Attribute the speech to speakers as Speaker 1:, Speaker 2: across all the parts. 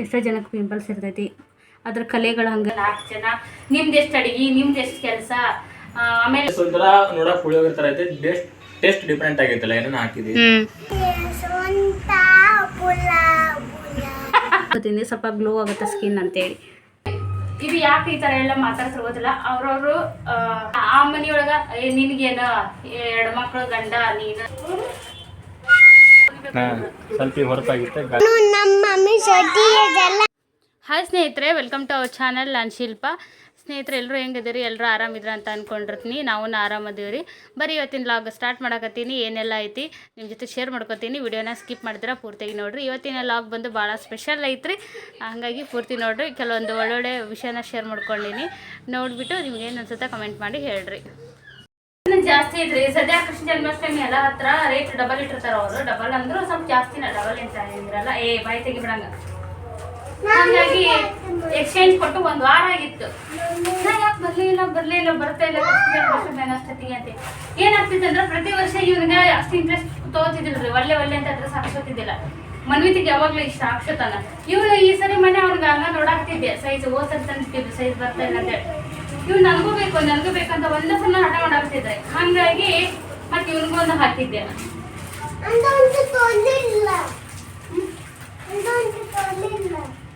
Speaker 1: ಎಷ್ಟೋ ಜನಕ್ಕೆ ಪಿಂಪಲ್ಸ್ ಇರ್ತೈತಿ. ಅದ್ರ ಕಲೆಗಳು ಹಂಗೆ ನಾಲ್ಕು ಜನ. ನಿಮ್ದು ಎಷ್ಟು ಅಡಿಗೆ ನಿಮ್ದು ಎಷ್ಟು ಕೆಲಸ? ಆಮೇಲೆ
Speaker 2: ಒಂಥರ ನೋಡಕ್ ಪುಳಿಯೋಗರ ತರ ಐತೆ. ಟೇಸ್ಟ್ ಟೇಸ್ಟ್ ಡಿಫ್ರೆಂಟ್ ಆಗೈತಲ್ಲ ಏನೋ ಹಾಕಿದಿ?
Speaker 1: ತಿಂದು ಸ್ವಲ್ಪ ಗ್ಲೋ ಆಗುತ್ತೆ ಸ್ಕಿನ್ ಅಂತೇಳಿ. ಇದು ಯಾಕೆ ಈ ಥರ ಎಲ್ಲ ಮಾತಾಡ್ತಿರ್ಬೋದಿಲ್ಲ ಅವ್ರವ್ರು ಆ ಮನೆಯೊಳಗ ಏ ನಿನಗೇನು ಎರಡು ಮಕ್ಕಳು ಗಂಡ ನೀನು.
Speaker 2: ಸ್ವಲ್ಪ ಹೊರತಾಗಿತ್ತೆ
Speaker 1: ಹಾಯ್ ಸ್ನೇಹಿತರೆ ವೆಲ್ಕಮ್ ಟು ಅವರ್ ಚಾನಲ್ ನಾನು ಶಿಲ್ಪ. ಸ್ನೇಹಿತರೆ ಎಲ್ಲರೂ ಹೆಂಗಿದ್ದೀರಿ? ಎಲ್ಲರೂ ಆರಾಮಿದ್ರ ಅಂತ ಅಂದ್ಕೊಂಡಿರ್ತೀನಿ ನಾವು ಆರಾಮದೀವಿ ರೀ ಬರೀ ಇವತ್ತಿನ ಲಾಗ್ ಸ್ಟಾರ್ಟ್ ಮಾಡಕತ್ತೀನಿ. ಏನೆಲ್ಲ ಐತಿ ನಿಮ್ಮ ಜೊತೆ ಶೇರ್ ಮಾಡ್ಕೊತೀನಿ. ವಿಡಿಯೋನ ಸ್ಕಿಪ್ ಮಾಡಿದ್ರೆ ಪೂರ್ತಿಯಾಗಿ ನೋಡಿರಿ. ಇವತ್ತಿನ ಲಾಗ್ ಬಂದು ಭಾಳ ಸ್ಪೆಷಲ್ ಐತ್ರಿ. ಹಾಗಾಗಿ ಪೂರ್ತಿ ನೋಡಿರಿ. ಕೆಲವೊಂದು ಒಳ್ಳೊಳ್ಳೆ ವಿಷಯನ ಶೇರ್ ಮಾಡ್ಕೊಂಡಿನಿ. ನೋಡಿಬಿಟ್ಟು ನಿಮ್ಗೆ ಏನು ಅನ್ಸುತ್ತೆ ಕಮೆಂಟ್ ಮಾಡಿ ಹೇಳ್ರಿ. ಜಾಸ್ತಿ ಐತ್ರಿ ಸದ್ಯ ಕೃಷ್ಣ ಜನ್ಮಾಷ್ಟಮಿ ಎಲ್ಲ ಹತ್ರ ರೇಟ್ ಡಬಲ್ ಇಟ್ಟಿರ್ತಾರ ಅವರು. ಡಬಲ್ ಅಂದ್ರು ಸ್ವಲ್ಪ ಜಾಸ್ತಿನ ಡಬಲ್ ಅಂತ ಇದ್ರಲ್ಲ. ಏ, ಬಾಯಿ ತೆಗಿಬಿಡಂಗ ಹಾಗಾಗಿ ಎಕ್ಸ್ಚೇಂಜ್ ಕೊಟ್ಟು ಒಂದ್ ವಾರ ಆಗಿತ್ತು. ಯಾಕೆ ಬರ್ಲಿಲ್ಲ ಬರ್ಲಿಲ್ಲ ಬರ್ತಾ ಇಲ್ಲ ಅನ್ನೋಷ್ಟೊತ್ತಿಗೆ ಅಂತ. ಏನಾಗ್ತಿತ್ತು ಅಂದ್ರೆ ಪ್ರತಿ ವರ್ಷ ಇವನಿಗೆ ಅಷ್ಟು ಇಂಟ್ರೆಸ್ಟ್ ತಗೋತಿದ್ದಿಲ್ರಿ. ಒಳ್ಳೆ ಒಳ್ಳೆ ಅಂತ ಅದ್ರ ಸಾಕ್ಸೋತಿದ್ದಿಲ್ಲ ಮನ್ವಿತಿಗೆ ಯಾವಾಗ್ಲೂ ಇಷ್ಟ ಅಕ್ಷತಾನ ಇವ್ರು ಈ ಸರಿ ಮನೆ ಅವ್ನಿಗೆ ಹಂಗ ನೋಡಾಕ್ತಿದ್ದೆ ಸೈಜ್ ತಂದಿಟ್ಟಿದ್ರು ಸೈಜ್ ಬರ್ತಾ ಇಲ್ಲ ಅಂತೇಳಿ ಇವ್ ನನಗೂ ಬೇಕು ನನಗೂ ಬೇಕಂತ ಒಂದೇ ಸಲ ಹಠ ಮಾಡಾಕ್ತಿದ್ರೆ ಹಂಗಾಗಿ ಮತ್ತೆ ಇವ್ನಿಗೂ ಒಂದು ಹಾಕಿದ್ದೆ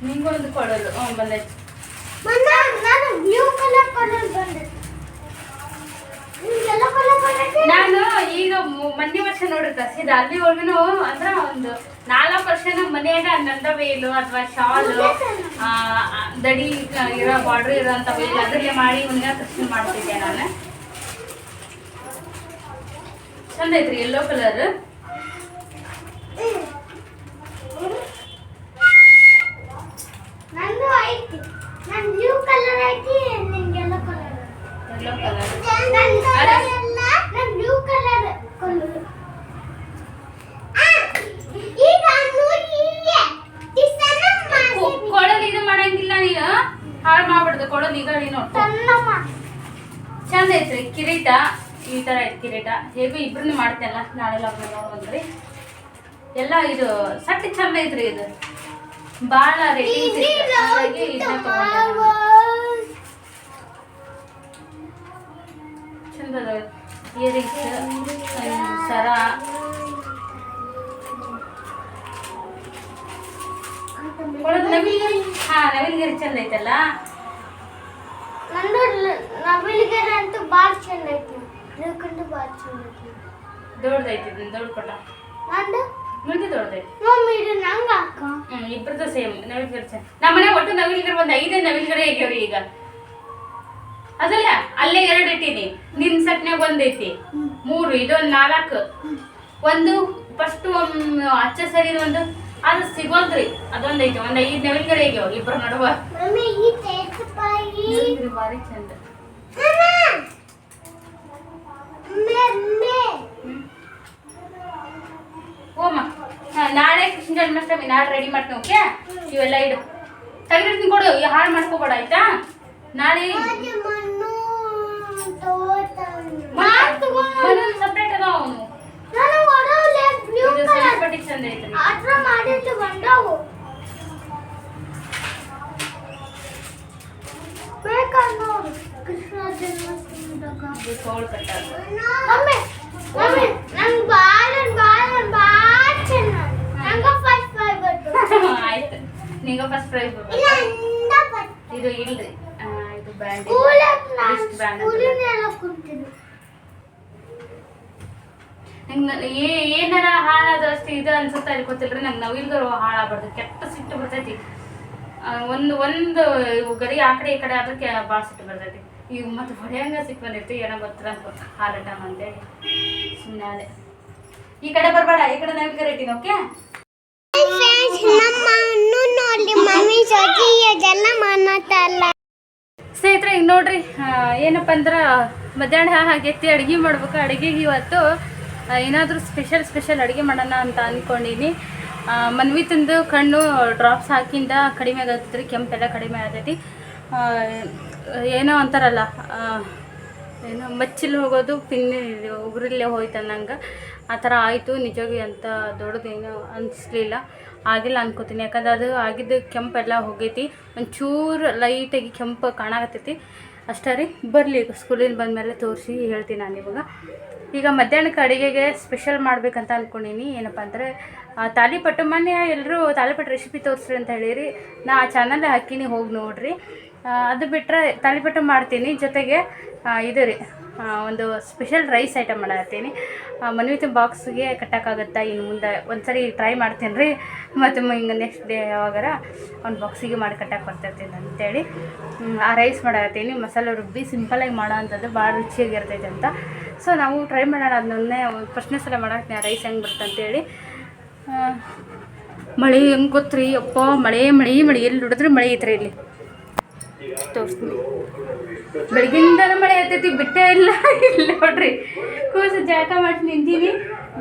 Speaker 1: ನಿಂಗೊಂದು ಕೊಡೋದು. ಹ್ಞೂ ಬಂದೈತೆ ನಾನು ಈಗ ಮನೆ ಮೊನ್ನೆ ವರ್ಷ ನೋಡಿರ್ತ ಸೀದಾ ಅಲ್ಲಿ ಅಂದ್ರೆ ಒಂದು ನಾಲ್ಕು ವರ್ಷ ಮನೆಯಾಗ ನಂದ ವೇಲು ಅಥವಾ ಶಾಲು ದಡಿ ಇರೋ ಬಾರ್ಡರ್ ಇರೋಂಥ ವೇಲ್ ಅದ್ರಲ್ಲಿ ಮಾಡಿ ಮುಂದೆ ಕೃಷ್ಣ ಮಾಡ್ತಿದ್ದೆ ನಾನು. ಚಂದ ಐತ್ರಿ ಎಲ್ಲೋ ಕಲರ್
Speaker 3: ನಂದು ಐತಿ. ನನ್ ಬ್ಲೂ ಕಲರ್ ಐತಿ ನಿಂಗೆ ಯೆಲ್ಲೋ ಕಲರ್
Speaker 1: ಯೆಲ್ಲೋ ಕಲರ್ ಹಾಳು ಮಾಡ್ಬಿಡ್ದು. ಕೊಡೋದು ಈಗ ನೀನು.
Speaker 3: ಸಣ್ಣಮ್ಮ
Speaker 1: ಚಂದ ಐತ್ರಿ. ಕಿರೀಟ. ಈ ತರ ಐತಿ ಕಿರೀಟ. ಹೇಗೂ ಇಬ್ರನ್ನ ಮಾಡ್ತೇನಲ್ಲ ನಾಳೆ ಲಗ್ನ ಬಂದ್ರಿ ಎಲ್ಲ ಇದು ಸಟ್ಟಿ ಚಂದ ಐತ್ರಿ ಇದು. ಹಾಗಾಗಿ ಇದನ್ನ ತಗೊಂಡೆ ಚಂದ ಇಯರಿಂಗ್ಸ್ ಸರ ಕೊಡೋದು ನವಿಲ್ಗರಿ ಹಾ ನವಿಲ್ಗರಿ ಚಂದ ಐತಲ್ಲ
Speaker 3: ನಂದು ನವಿಲಿಗೆರೆ ಅಂತೂ ಬಾಳ್ ಚಂದ ಐತಿ ನಿಲ್ಕೊಂಡು ಬಾಳ್ ಚಂದ ಐತಿ
Speaker 1: ದೊಡ್ಡದೈತಿ ಇದನ್ನ ದೊಡ್ಡ ಕೊಟ್ಟ
Speaker 3: ನಂದು
Speaker 1: ಮುಂದೆ ದೊಡ್ಡದೈತಿ
Speaker 3: ಮಮ್ಮಿ ಇದು ನಂಗ ಅಕ್ಕ
Speaker 1: ಹ್ಮ್ ಇಬ್ರದ್ದು ಸೇಮ್ ನವಿಲ್ಗರಿ ಚಂದ ನಮ್ಮನೆ ಒಟ್ಟು ನವಿಲ್ಗರಿ ಒಂದು ಐದೇ ನವಿಲ್ಗರಿ ಆಗ್ಯಾವ್ರಿ ಈಗ ಅದಲ್ಲ ಅಲ್ಲೇ ಎರಡು ಇಟ್ಟೀನಿ. ನಿನ್ ಸಟ್ನ್ಯಾಗ ಒಂದೈತಿ ಮೂರು ಇದೊಂದು ನಾಲ್ಕು. ಒಂದು ಫಸ್ಟ್ ಅಚ್ಚ ಸರಿ ಒಂದು. ಅದು ಸಿಗೋಲ್ರಿ ಅದೊಂದೈತಿ ಐತಿ. ಐದು ಕಡೆ ಆಗ್ಯಾವ. ಇಬ್ರ ನಡುವ. ಭಾರಿ ಚಂದ. ಓಮ ನಾಳೆ ಕೃಷ್ಣ ಜನ್ಮಾಷ್ಟಮಿ. ನಾಳೆ ರೆಡಿ ಮಾಡ್ತೀನಿ ಓಕೆ? ಇವೆಲ್ಲ ಇಡು. ತೆಗೆದಿರ್ತೀನಿ ಕೊಡು. ಈ ಹಾಳು ಮಾಡ್ಕೋಬೇಡ ಆಯ್ತಾ? ನಾಳೆ ಸಪ್ರೇಟ್ ಅದ ಅವನು ಇದು ಸರಿಪಟ್ಟಿ ಚಂದ ಐತ್ರಿ
Speaker 3: ಕೃಷ್ಣ ಜನ್ಮಾಷ್ಟಮಿದಾಗ
Speaker 1: ಇದು ತೋಳ್ ಕಟ್ಟಾಗ
Speaker 3: ಮಮ್ಮಿ ಮಮ್ಮಿ ನಂಗ್ ಬಾಳ ಬಾಳ ಬಾಳ ಚೆನ್ನಾಗಿ ನಂಗ ಫಸ್ಟ್ ಫೈವ್ ಬರ್ತು
Speaker 1: ಆಯ್ತು ನಿಂಗ ಫಸ್ಟ್ ಪ್ರೈಸ್
Speaker 3: ಇಲ್ಲ ಇಂದ ಫಸ್ಟ್
Speaker 1: ಇದು ಇಲ್ರಿ ಆ, ಇದು ಬ್ಯಾಂಡ್
Speaker 3: ಸ್ಕೂಲ್
Speaker 1: ನಂಗೆ ಏನಾರ ಹಾಳಾದ ಅಷ್ಟು ಇದು ಅನ್ಸುತ್ತೆ ಅಲ್ಲಿ ಗೊತ್ತಿಲ್ರಿ ನಂಗೆ ನವಿಲ್ಗರು ಹಾಳಾಗ್ಬಾರ್ದು ಕೆಟ್ಟ ಸಿಟ್ಟು ಬರ್ತೈತಿ. ಒಂದು ಒಂದು ಗರಿ ಆ ಕಡೆ ಈ ಕಡೆ ಅದಕ್ಕೆ ಭಾಳ ಸಿಟ್ಟು ಬರ್ತೈತಿ. ಈಗ ಮತ್ತೆ ಹೊಡೆಯಂಗ ಸಿಟ್ಟು ಬಂದೈತಿ ಏನೋ ಗೊತ್ತಿಲ್ಲ ಅಂತ ಹಾಲಟ ಅಂತೇಳಿ. ಸುಮ್ಮನೆ ಈ ಕಡೆ ಬರಬೇಡ ಈ ಕಡೆ ನವಿಲ್ಗರಿ ಇಟ್ಟಿನ ಓಕೆ
Speaker 3: ನಮ್ಮ ನೋಡಿ ಮಮ್ಮಿ ಜೊತೆ ಇದೆಲ್ಲ ಮಾಡತ್ತಲ್ಲ
Speaker 1: ಸ್ನೇಹಿತರೆ ಈಗ ನೋಡ್ರಿ ಏನಪ್ಪ ಅಂದ್ರೆ ಮಧ್ಯಾಹ್ನ ಆಗೈತಿ ಅಡುಗೆ ಮಾಡ್ಬೇಕು. ಅಡುಗೆಗೆ ಇವತ್ತು ಏನಾದರೂ ಸ್ಪೆಷಲ್ ಸ್ಪೆಷಲ್ ಅಡುಗೆ ಮಾಡೋಣ ಅಂತ ಅಂದ್ಕೊಂಡೀನಿ ಮನ್ವಿತಂದು ಕಣ್ಣು ಡ್ರಾಪ್ಸ್ ಹಾಕಿಂದ ಕಡಿಮೆ ಆಗತ್ತೈತಿ ಕೆಂಪೆಲ್ಲ ಕಡಿಮೆ ಆಗತೈತಿ. ಏನೋ ಅಂತಾರಲ್ಲ ಏನೋ ಏನು ಮಚ್ಚಿಲ್ ಹೋಗೋದು ಪಿನ್ ಉಗುರಲ್ಲೇ ಹೋಯ್ತು ಅನ್ನಂಗೆ ಆ ಥರ ಆಯಿತು, ನಿಜವಾಗಿ ಅಂತ ದೊಡ್ಡದೇನೋ ಅನಿಸ್ಲಿಲ್ಲ. ಆಗಿಲ್ಲ ಅನ್ಕೋತೀನಿ. ಯಾಕಂದ್ರೆ ಅದು ಆಗಿದ್ದು ಕೆಂಪೆಲ್ಲ ಹೋಗೈತಿ. ಒಂಚೂರು ಲೈಟಾಗಿ ಕೆಂಪು ಕಾಣಕತ್ತೈತಿ. ಅಷ್ಟೇ ರೀ, ಬರಲಿ ಸ್ಕೂಲಿಂದ ಬಂದಮೇಲೆ ತೋರಿಸಿ ಹೇಳ್ತೀನಿ ನಾನು ಇವಾಗ. ಈಗ ಮಧ್ಯಾಹ್ನಕ್ಕೆ ಅಡುಗೆಗೆ ಸ್ಪೆಷಲ್ ಮಾಡ್ಬೇಕಂತ ಅಂದ್ಕೊಂಡೀನಿ ಏನಪ್ಪ ಅಂದರೆ ತಾಲಿಪಟ್ಟು ಮೊನ್ನೆ ಎಲ್ಲರೂ ತಾಲಿಪಟ್ಟು ರೆಸಿಪಿ ತೋರಿಸ್ರಿ ಅಂತ ಹೇಳಿರಿ. ನಾ ಆ ಚಾನಲ್ ಹಾಕಿನಿ, ಹೋಗಿ ನೋಡಿರಿ. ಅದು ಬಿಟ್ಟರೆ ತಾಲಿಪಟ್ಟು ಮಾಡ್ತೀನಿ. ಜೊತೆಗೆ ಇದು ರೀ ಒಂದು ಸ್ಪೆಷಲ್ ರೈಸ್ ಐಟಮ್ ಮಾಡತ್ತೀನಿ ಮನ್ವಿತ ಬಾಕ್ಸ್ಗೆ ಕಟ್ಟೋಕ್ಕಾಗತ್ತಾ ಇನ್ನು ಮುಂದೆ ಒಂದ್ಸರಿ ಟ್ರೈ ಮಾಡ್ತೀನಿ ರೀ ಮತ್ತು ಹಿಂಗೆ ನೆಕ್ಸ್ಟ್ ಡೇ ಯಾವಾಗಾರ ಒಂದು ಬಾಕ್ಸಿಗೆ ಮಾಡಿ ಕಟ್ಟಕ್ಕೆ ಬರ್ತಿರ್ತೀನಿ ಅಂತೇಳಿ. ಆ ರೈಸ್ ಮಾಡತ್ತೀನಿ ಮಸಾಲೆ ರುಬ್ಬಿ ಸಿಂಪಲಾಗಿ ಮಾಡೋ ಅಂಥದ್ದು ಭಾಳ ರುಚಿಯಾಗಿರ್ತೈತೆ ಅಂತ. ಸೊ ನಾವು ಟ್ರೈ ಮಾಡೋಣ. ಅದನ್ನೇ ಫಸ್ಟ್ನೇ ಸಲ ಮಾಡಕ್ಕೆ ರೈಸ್ ಹೆಂಗೆ ಬರುತ್ತೆ ಅಂತೇಳಿ. ಆ, ಮಳೆ ಹೆಂಗೆ ಗೊತ್ತ್ರಿ? ಅಪ್ಪ ಮಳೆ ಮಳೆ ಮಳೆ. ಎಲ್ಲಿ ಹುಡಿದ್ರೆ ಮಳೆ ಐತ್ರಿ ಇಲ್ಲಿ. ತೋರಿಸ್ತೀನಿ. ಬೆಳಗಿಂದನ ಮಳೆ ಐತೈತಿ ಬಿಟ್ಟೇ ಇಲ್ಲ ಇಲ್ಲ ನೋಡ್ರಿ. ಕೂಸು ಜಳಕ ಮಾಡಿ ನಿಂತೀನಿ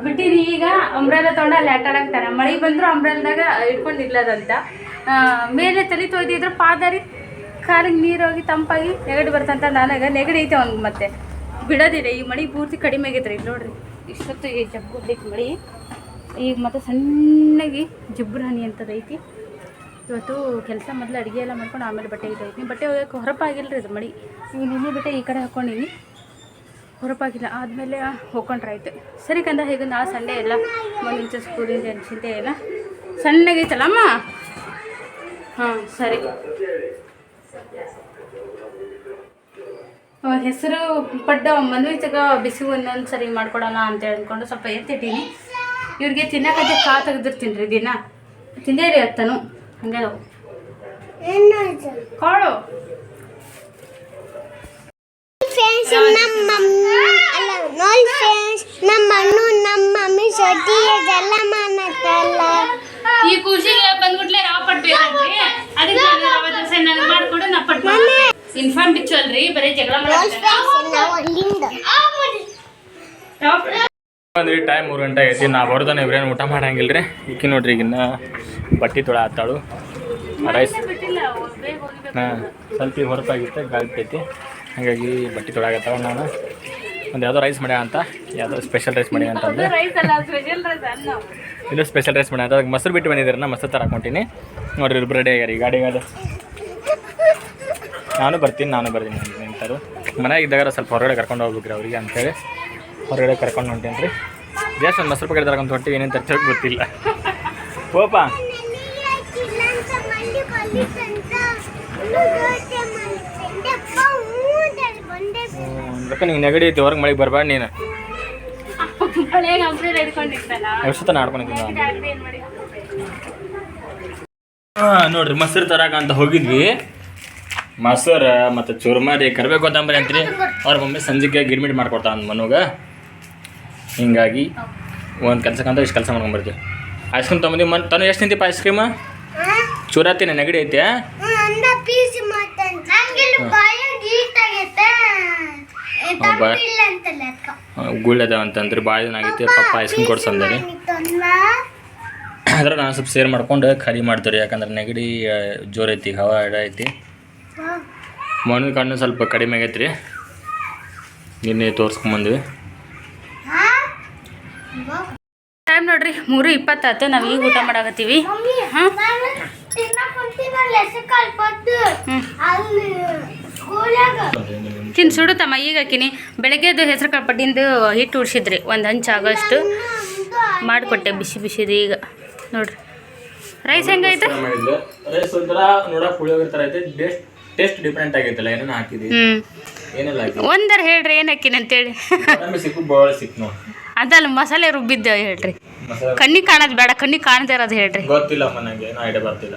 Speaker 1: ಬಿಟ್ಟಿನಿ ಈಗ ಅಂಬ್ರೆಲ್ಲ ತೊಗೊಂಡು ಅಲ್ಲಿ ಆಟ ಆಡಕ್ತಾರ. ಮಳೆ ಬಂದರೂ ಅಂಬ್ರೆಲ್ದಾಗ ಇಟ್ಕೊಂಡು ನಿಲ್ಲದಂತ ಆ, ಮೇಲೆ ತಲೆ ತೊಯ್ದಿದ್ರು ಪಾದಾರಿ ಕಾಲಿಗೆ ನೀರು ಹೋಗಿ ತಂಪಾಗಿ ನೆಗಡಿ ಬರ್ತಂತ ನನಗೆ ನೆಗಡಿ ಐತೆ ಅವ್ನಿಗೆ ಮತ್ತೆ. ಬಿಡೋದಿಲ್ಲ ಈ ಮಳೆ ಪೂರ್ತಿ ಕಡಿಮೆ ಆಗೈತೆ ರೀ ನೋಡ್ರಿ. ಇಷ್ಟೊತ್ತು ಈ ಹೊಡೈತಿ ಮಳೆ. ಈಗ ಮತ್ತೆ ಸಣ್ಣಗೆ ಜಿಬ್ರಾನಿ ಅಂತದೈತಿ. ಇವತ್ತು ಕೆಲಸ ಮೊದಲು ಅಡುಗೆ ಎಲ್ಲ ಮಾಡ್ಕೊಂಡು ಆಮೇಲೆ ಬಟ್ಟೆ ಇದ್ದೈತಿ ಬಟ್ಟೆ ಒಗ್ಯಕ್ಕೆ ಹೊರಪಾಗಿಲ್ಲ ರೀ ಅದು ಮಡಿ. ಈಗ ನಿನ್ನೆ ಬಟ್ಟೆ ಈ ಕಡೆ ಹಾಕ್ಕೊಂಡಿನಿ. ಹೊರಪಾಗಿಲ್ಲ. ಆದಮೇಲೆ ಹೋಗ್ಕೊಂಡ್ರಾಯ್ತು. ಸರಿ ಕಂದ ಹೇಗೆ ಆ ಸಂಡೇ ಎಲ್ಲ? ಮುಂದಿನ ಸ್ಕೂಲಿಂದ ಚಿಂತೆ ಎಲ್ಲ ಸಣ್ಣಗೈತಲ್ಲ ಅಮ್ಮ? ಹಾಂ, ಸರಿ. ಹೆಸರು ಪಡ್ಡ ಮನ್ವಿಚಗ ಬಿಸಿ ಒಂದೊಂದು ಸರಿ ಮಾಡ್ಕೊಡೋಣ ಅಂತ ಹೇಳ್ಕೊಂಡು ಸ್ವಲ್ಪ ಎತ್ತಿಟ್ಟೀನಿ. ಇವ್ರಿಗೆ ತಿನ್ನೋಕಂತ ಕಾ ತೆಗ್ದಿರ್ತೀನಿ ರೀ ದಿನ. ತಿಂದೇ ರೀ ಅತ್ತನು. ಹಂಗೆ ಅದಾವು. ಕಾಳು
Speaker 3: ಫ್ರೆಂಡ್ಸ್ ನಮ್ಮ ಮಮ್ಮಿ ಅಲ್ಲ ನೋಡಿ ಫ್ರೆಂಡ್ಸ್ ನಮ್ಮ ಅಣ್ಣು ನಮ್ಮ ಮಮ್ಮಿ ಜೊತೆಗೆ ಜಲ ಮಾಡತ್ತಲ್ಲ
Speaker 1: ಈ ಖುಷಿಗೆ ಬಂದ್ಬಿಟ್ಲೆ ರಾವ್ ಪಟ್ ಬೇಕಂತ್ರಿ ಅದಕ್ಕೆ ನಾನು ರವೆ ದೋಸೆ ನನಗೆ ಮಾಡ್ಕೊಡು ನಾ ಪಟ್ ಇನ್ಫಾರ್ಮ್ ಬಿಚ್ಚು ಅಲ್ರಿ ಬರೀ ಜಗಳ
Speaker 3: ನೋಡಿ
Speaker 1: ಮಾಡ್ತಾರೆ
Speaker 2: ಅಂದ್ರೆ ಟೈಮ್ ಮೂರು ಗಂಟೆ ಐತಿ ನಾ ಬರ್ದಾನೆ ಇವ್ರೇನು ಊಟ ಮಾಡಂಗಿಲ್ಲ ರೀ ಈಕಿ ನೋಡ್ರಿ ಈಗಿನ್ನ ಬಟ್ಟೆ ತೊಳ ಆತಾಳು ರೈಸ್ ಹಾಂ, ಸ್ವಲ್ಪ ಹೊರತಾಗಿತ್ತು ಗಾಳಿತೈತಿ ಹಾಗಾಗಿ ಬಟ್ಟೆ ತೊಳಾಗತ್ತಾವ ನಾನು. ಒಂದು ಯಾವುದೋ ರೈಸ್ ಮಾಡ್ಯ ಅಂತ, ಯಾವುದೋ ಸ್ಪೆಷಲ್ ರೈಸ್ ಮಾಡ್ಯ ಅಂತಂದು
Speaker 1: ಇಲ್ಲ ಸ್ಪೆಷಲ್ ರೈಸ್
Speaker 2: ಮಾಡ್ಯ ಅಂತ, ಅದಕ್ಕೆ ಮೊಸರು ಬಿಟ್ಟು ಬಂದಿದ್ದೀರ ನಾ ತರ ತರಾಕೊಂತೀನಿ ನೋಡ್ರಿ ಇಬ್ಬರು ರೆಡಿ ಆಗ್ಯಾರ ಗಾಡಿ ಗಾಡಿಗಾದ ನಾನು ಬರ್ತೀನಿ ನಾನು ಬರ್ತೀನಿ ನಿಂತರು ಮನೆಯಾಗ ಇದ್ದಾಗ ಸ್ವಲ್ಪ ಹೊರಗಡೆ ಕರ್ಕೊಂಡು ಹೋಗ್ಬೇಕ್ರಿ ಅವ್ರಿಗೆ ಅಂತೇಳಿ. ಹೊರಗಡೆ ಕರ್ಕೊಂಡು ಹೊಂಟೇನು ರೀ ಜಾಸ್ತಿ ಒಂದು ಮೊಸರು ಪ್ಯಾಕೆಟ್ ತರ್ಕೊಂಡು ಹೊಂಟಿವಿ, ಏನೇನು ತರ್ತೀವಿ ಗೊತ್ತಿಲ್ಲ. ಓಪ ನಿಂಗೆ ನೆಗಡಿ ಐತಿ, ಹೊರಗೆ ಮಳೆಗೆ ಬರಬೇಡ ನೀನು.
Speaker 1: ಎಷ್ಟು
Speaker 2: ಹಾಂ, ನೋಡ್ರಿ, ಮೊಸರು ತರಕ ಅಂತ ಹೋಗಿದ್ವಿ. ಮೊಸರು ಮತ್ತು ಚುರ್ಮರಿ ಕರಿಬೇಕು ಕೊತ್ತಂಬರಿ ಅಂತ್ರಿ. ಅವ್ರ ಮಮ್ಮಿ ಸಂಜೆಗೆ ಗಿರ್ಮಿಟ್ ಮಾಡ್ಕೊಡ್ತಾನೆ ಮನುಗ ಹಿಂಗಾಗಿ ಒಂದು ಕೆಲಸಕ್ಕಂತ ಇಷ್ಟು ಕೆಲಸ ಮಾಡ್ಕೊಂಬರ್ತೀವಿ ಐಸ್ ಕ್ರೀಮ್ ತೊಗೊಂಬಂದು ಮನ್ ತಾನು ಎಷ್ಟು ನಿಂತಿಪ್ಪ ಐಸ್ ಕ್ರೀಮ್ ಚೂರಾತಿನ ನೆಗಡಿ ಐತೆ?
Speaker 3: ಅಂದ ಪೀಸ್ ಮಾಡ್ತಾನೆ ನಂಗೆ ಬಾಯ ಗೀಟ್ ಆಗೈತೆ ಇಲ್ಲ ಅಂತಲ್ಲ ಅಕ್ಕ
Speaker 2: ಗುಳ್ಳದ ಅಂತಂದ್ರೆ ಭಾಳ ದಿನ ಆಗೈತೆ ಪಪ್ಪ ಐಸ್ ಕ್ರೀಮ್ ಕೊಡ್ಸಂದ್ರಿ ಅದ್ರ ನಾನು ಸ್ವಲ್ಪ ಸೇರ್ ಮಾಡ್ಕೊಂಡು ಖರೀದಿ ಮಾಡ್ತೀವಿ ಯಾಕಂದ್ರೆ ನೆಗಡಿ ಜೋರೈತಿ ಜೋರ್ ಐತಿ ಹವಾ ಎಡ ಐತಿ. ಮಣ್ಣಿನ ಕಣ್ಣು ಸ್ವಲ್ಪ ಕಡಿಮೆ ಆಗೈತೆ ರೀ ನಿನ್ನೆ ತೋರ್ಸ್ಕೊಂಬಂದ್ವಿ.
Speaker 1: ಟೈಮ್ ನೋಡ್ರಿ ಮೂರು ಇಪ್ಪತ್ತು ನಾವು ಈಗ ಊಟ ಮಾಡಾಕತ್ತೀವಿ.
Speaker 3: ಮಮ್ಮಿ
Speaker 1: ಹಾಂ? ತಿನ್ ಸುಡುತ್ತಮ್ಮ ಈಗ ಹಾಕಿನಿ ಬೆಳಗ್ಗೆದು ಹೆಸರು ಕಾಳು ಪಡ್ಡಿಂದು ಹಿಟ್ಟು ಉಡ್ಸಿದ್ರಿ ಒಂದು ಹಂಚು ಆಗೋಷ್ಟು. ಮಾಡಿಕೊಟ್ಟೆ ಬಿಸಿ ಬಿಸಿದು ಈಗ. ನೋಡ್ರಿ. ರೈಸ್ ಹೆಂಗೈತೆ
Speaker 2: ಮಾಡಿದ್ಲು ರೈಸ್ ಒಂಥರ ನೋಡಕ್ ಪುಳಿಯೋಗರೆ ಥರ ಐತೆ. ಟೇಸ್ಟ್ ಟೇಸ್ಟ್ ಡಿಫ್ರೆಂಟ್ ಆಗೈತಲ್ಲ ಏನೇನು ಹಾಕಿದ್ವಿ
Speaker 1: ಹ್ಞೂ
Speaker 2: ಏನೆಲ್ಲ
Speaker 1: ಒಂದರ ಹೇಳ್ರಿ ಏನು ಹಾಕಿನಿ ಅಂತೇಳಿ.
Speaker 2: ಸಿಕ್ಕು ಬಹಳ ಸಿಕ್ ನೋಡಿ.
Speaker 1: ಅದಲ್ಲ ಮಸಾಲೆ ರುಬ್ಬಿದ್ದೆ ಹೇಳ್ರಿ.
Speaker 2: ಕಣ್ಣಿ
Speaker 1: ಕಣ್ಣಿಗೆ ಕಾಣೋದು ಬೇಡ ಕಣ್ಣಿಗೆ ಕಾಣದೇ ಇರೋದು ಹೇಳ್ರಿ.
Speaker 2: ಗೊತ್ತಿಲ್ಲಪ್ಪ ನನಗೆ ಏನೋ ಐಡಿಯಾ ಬರ್ತಿಲ್ಲ.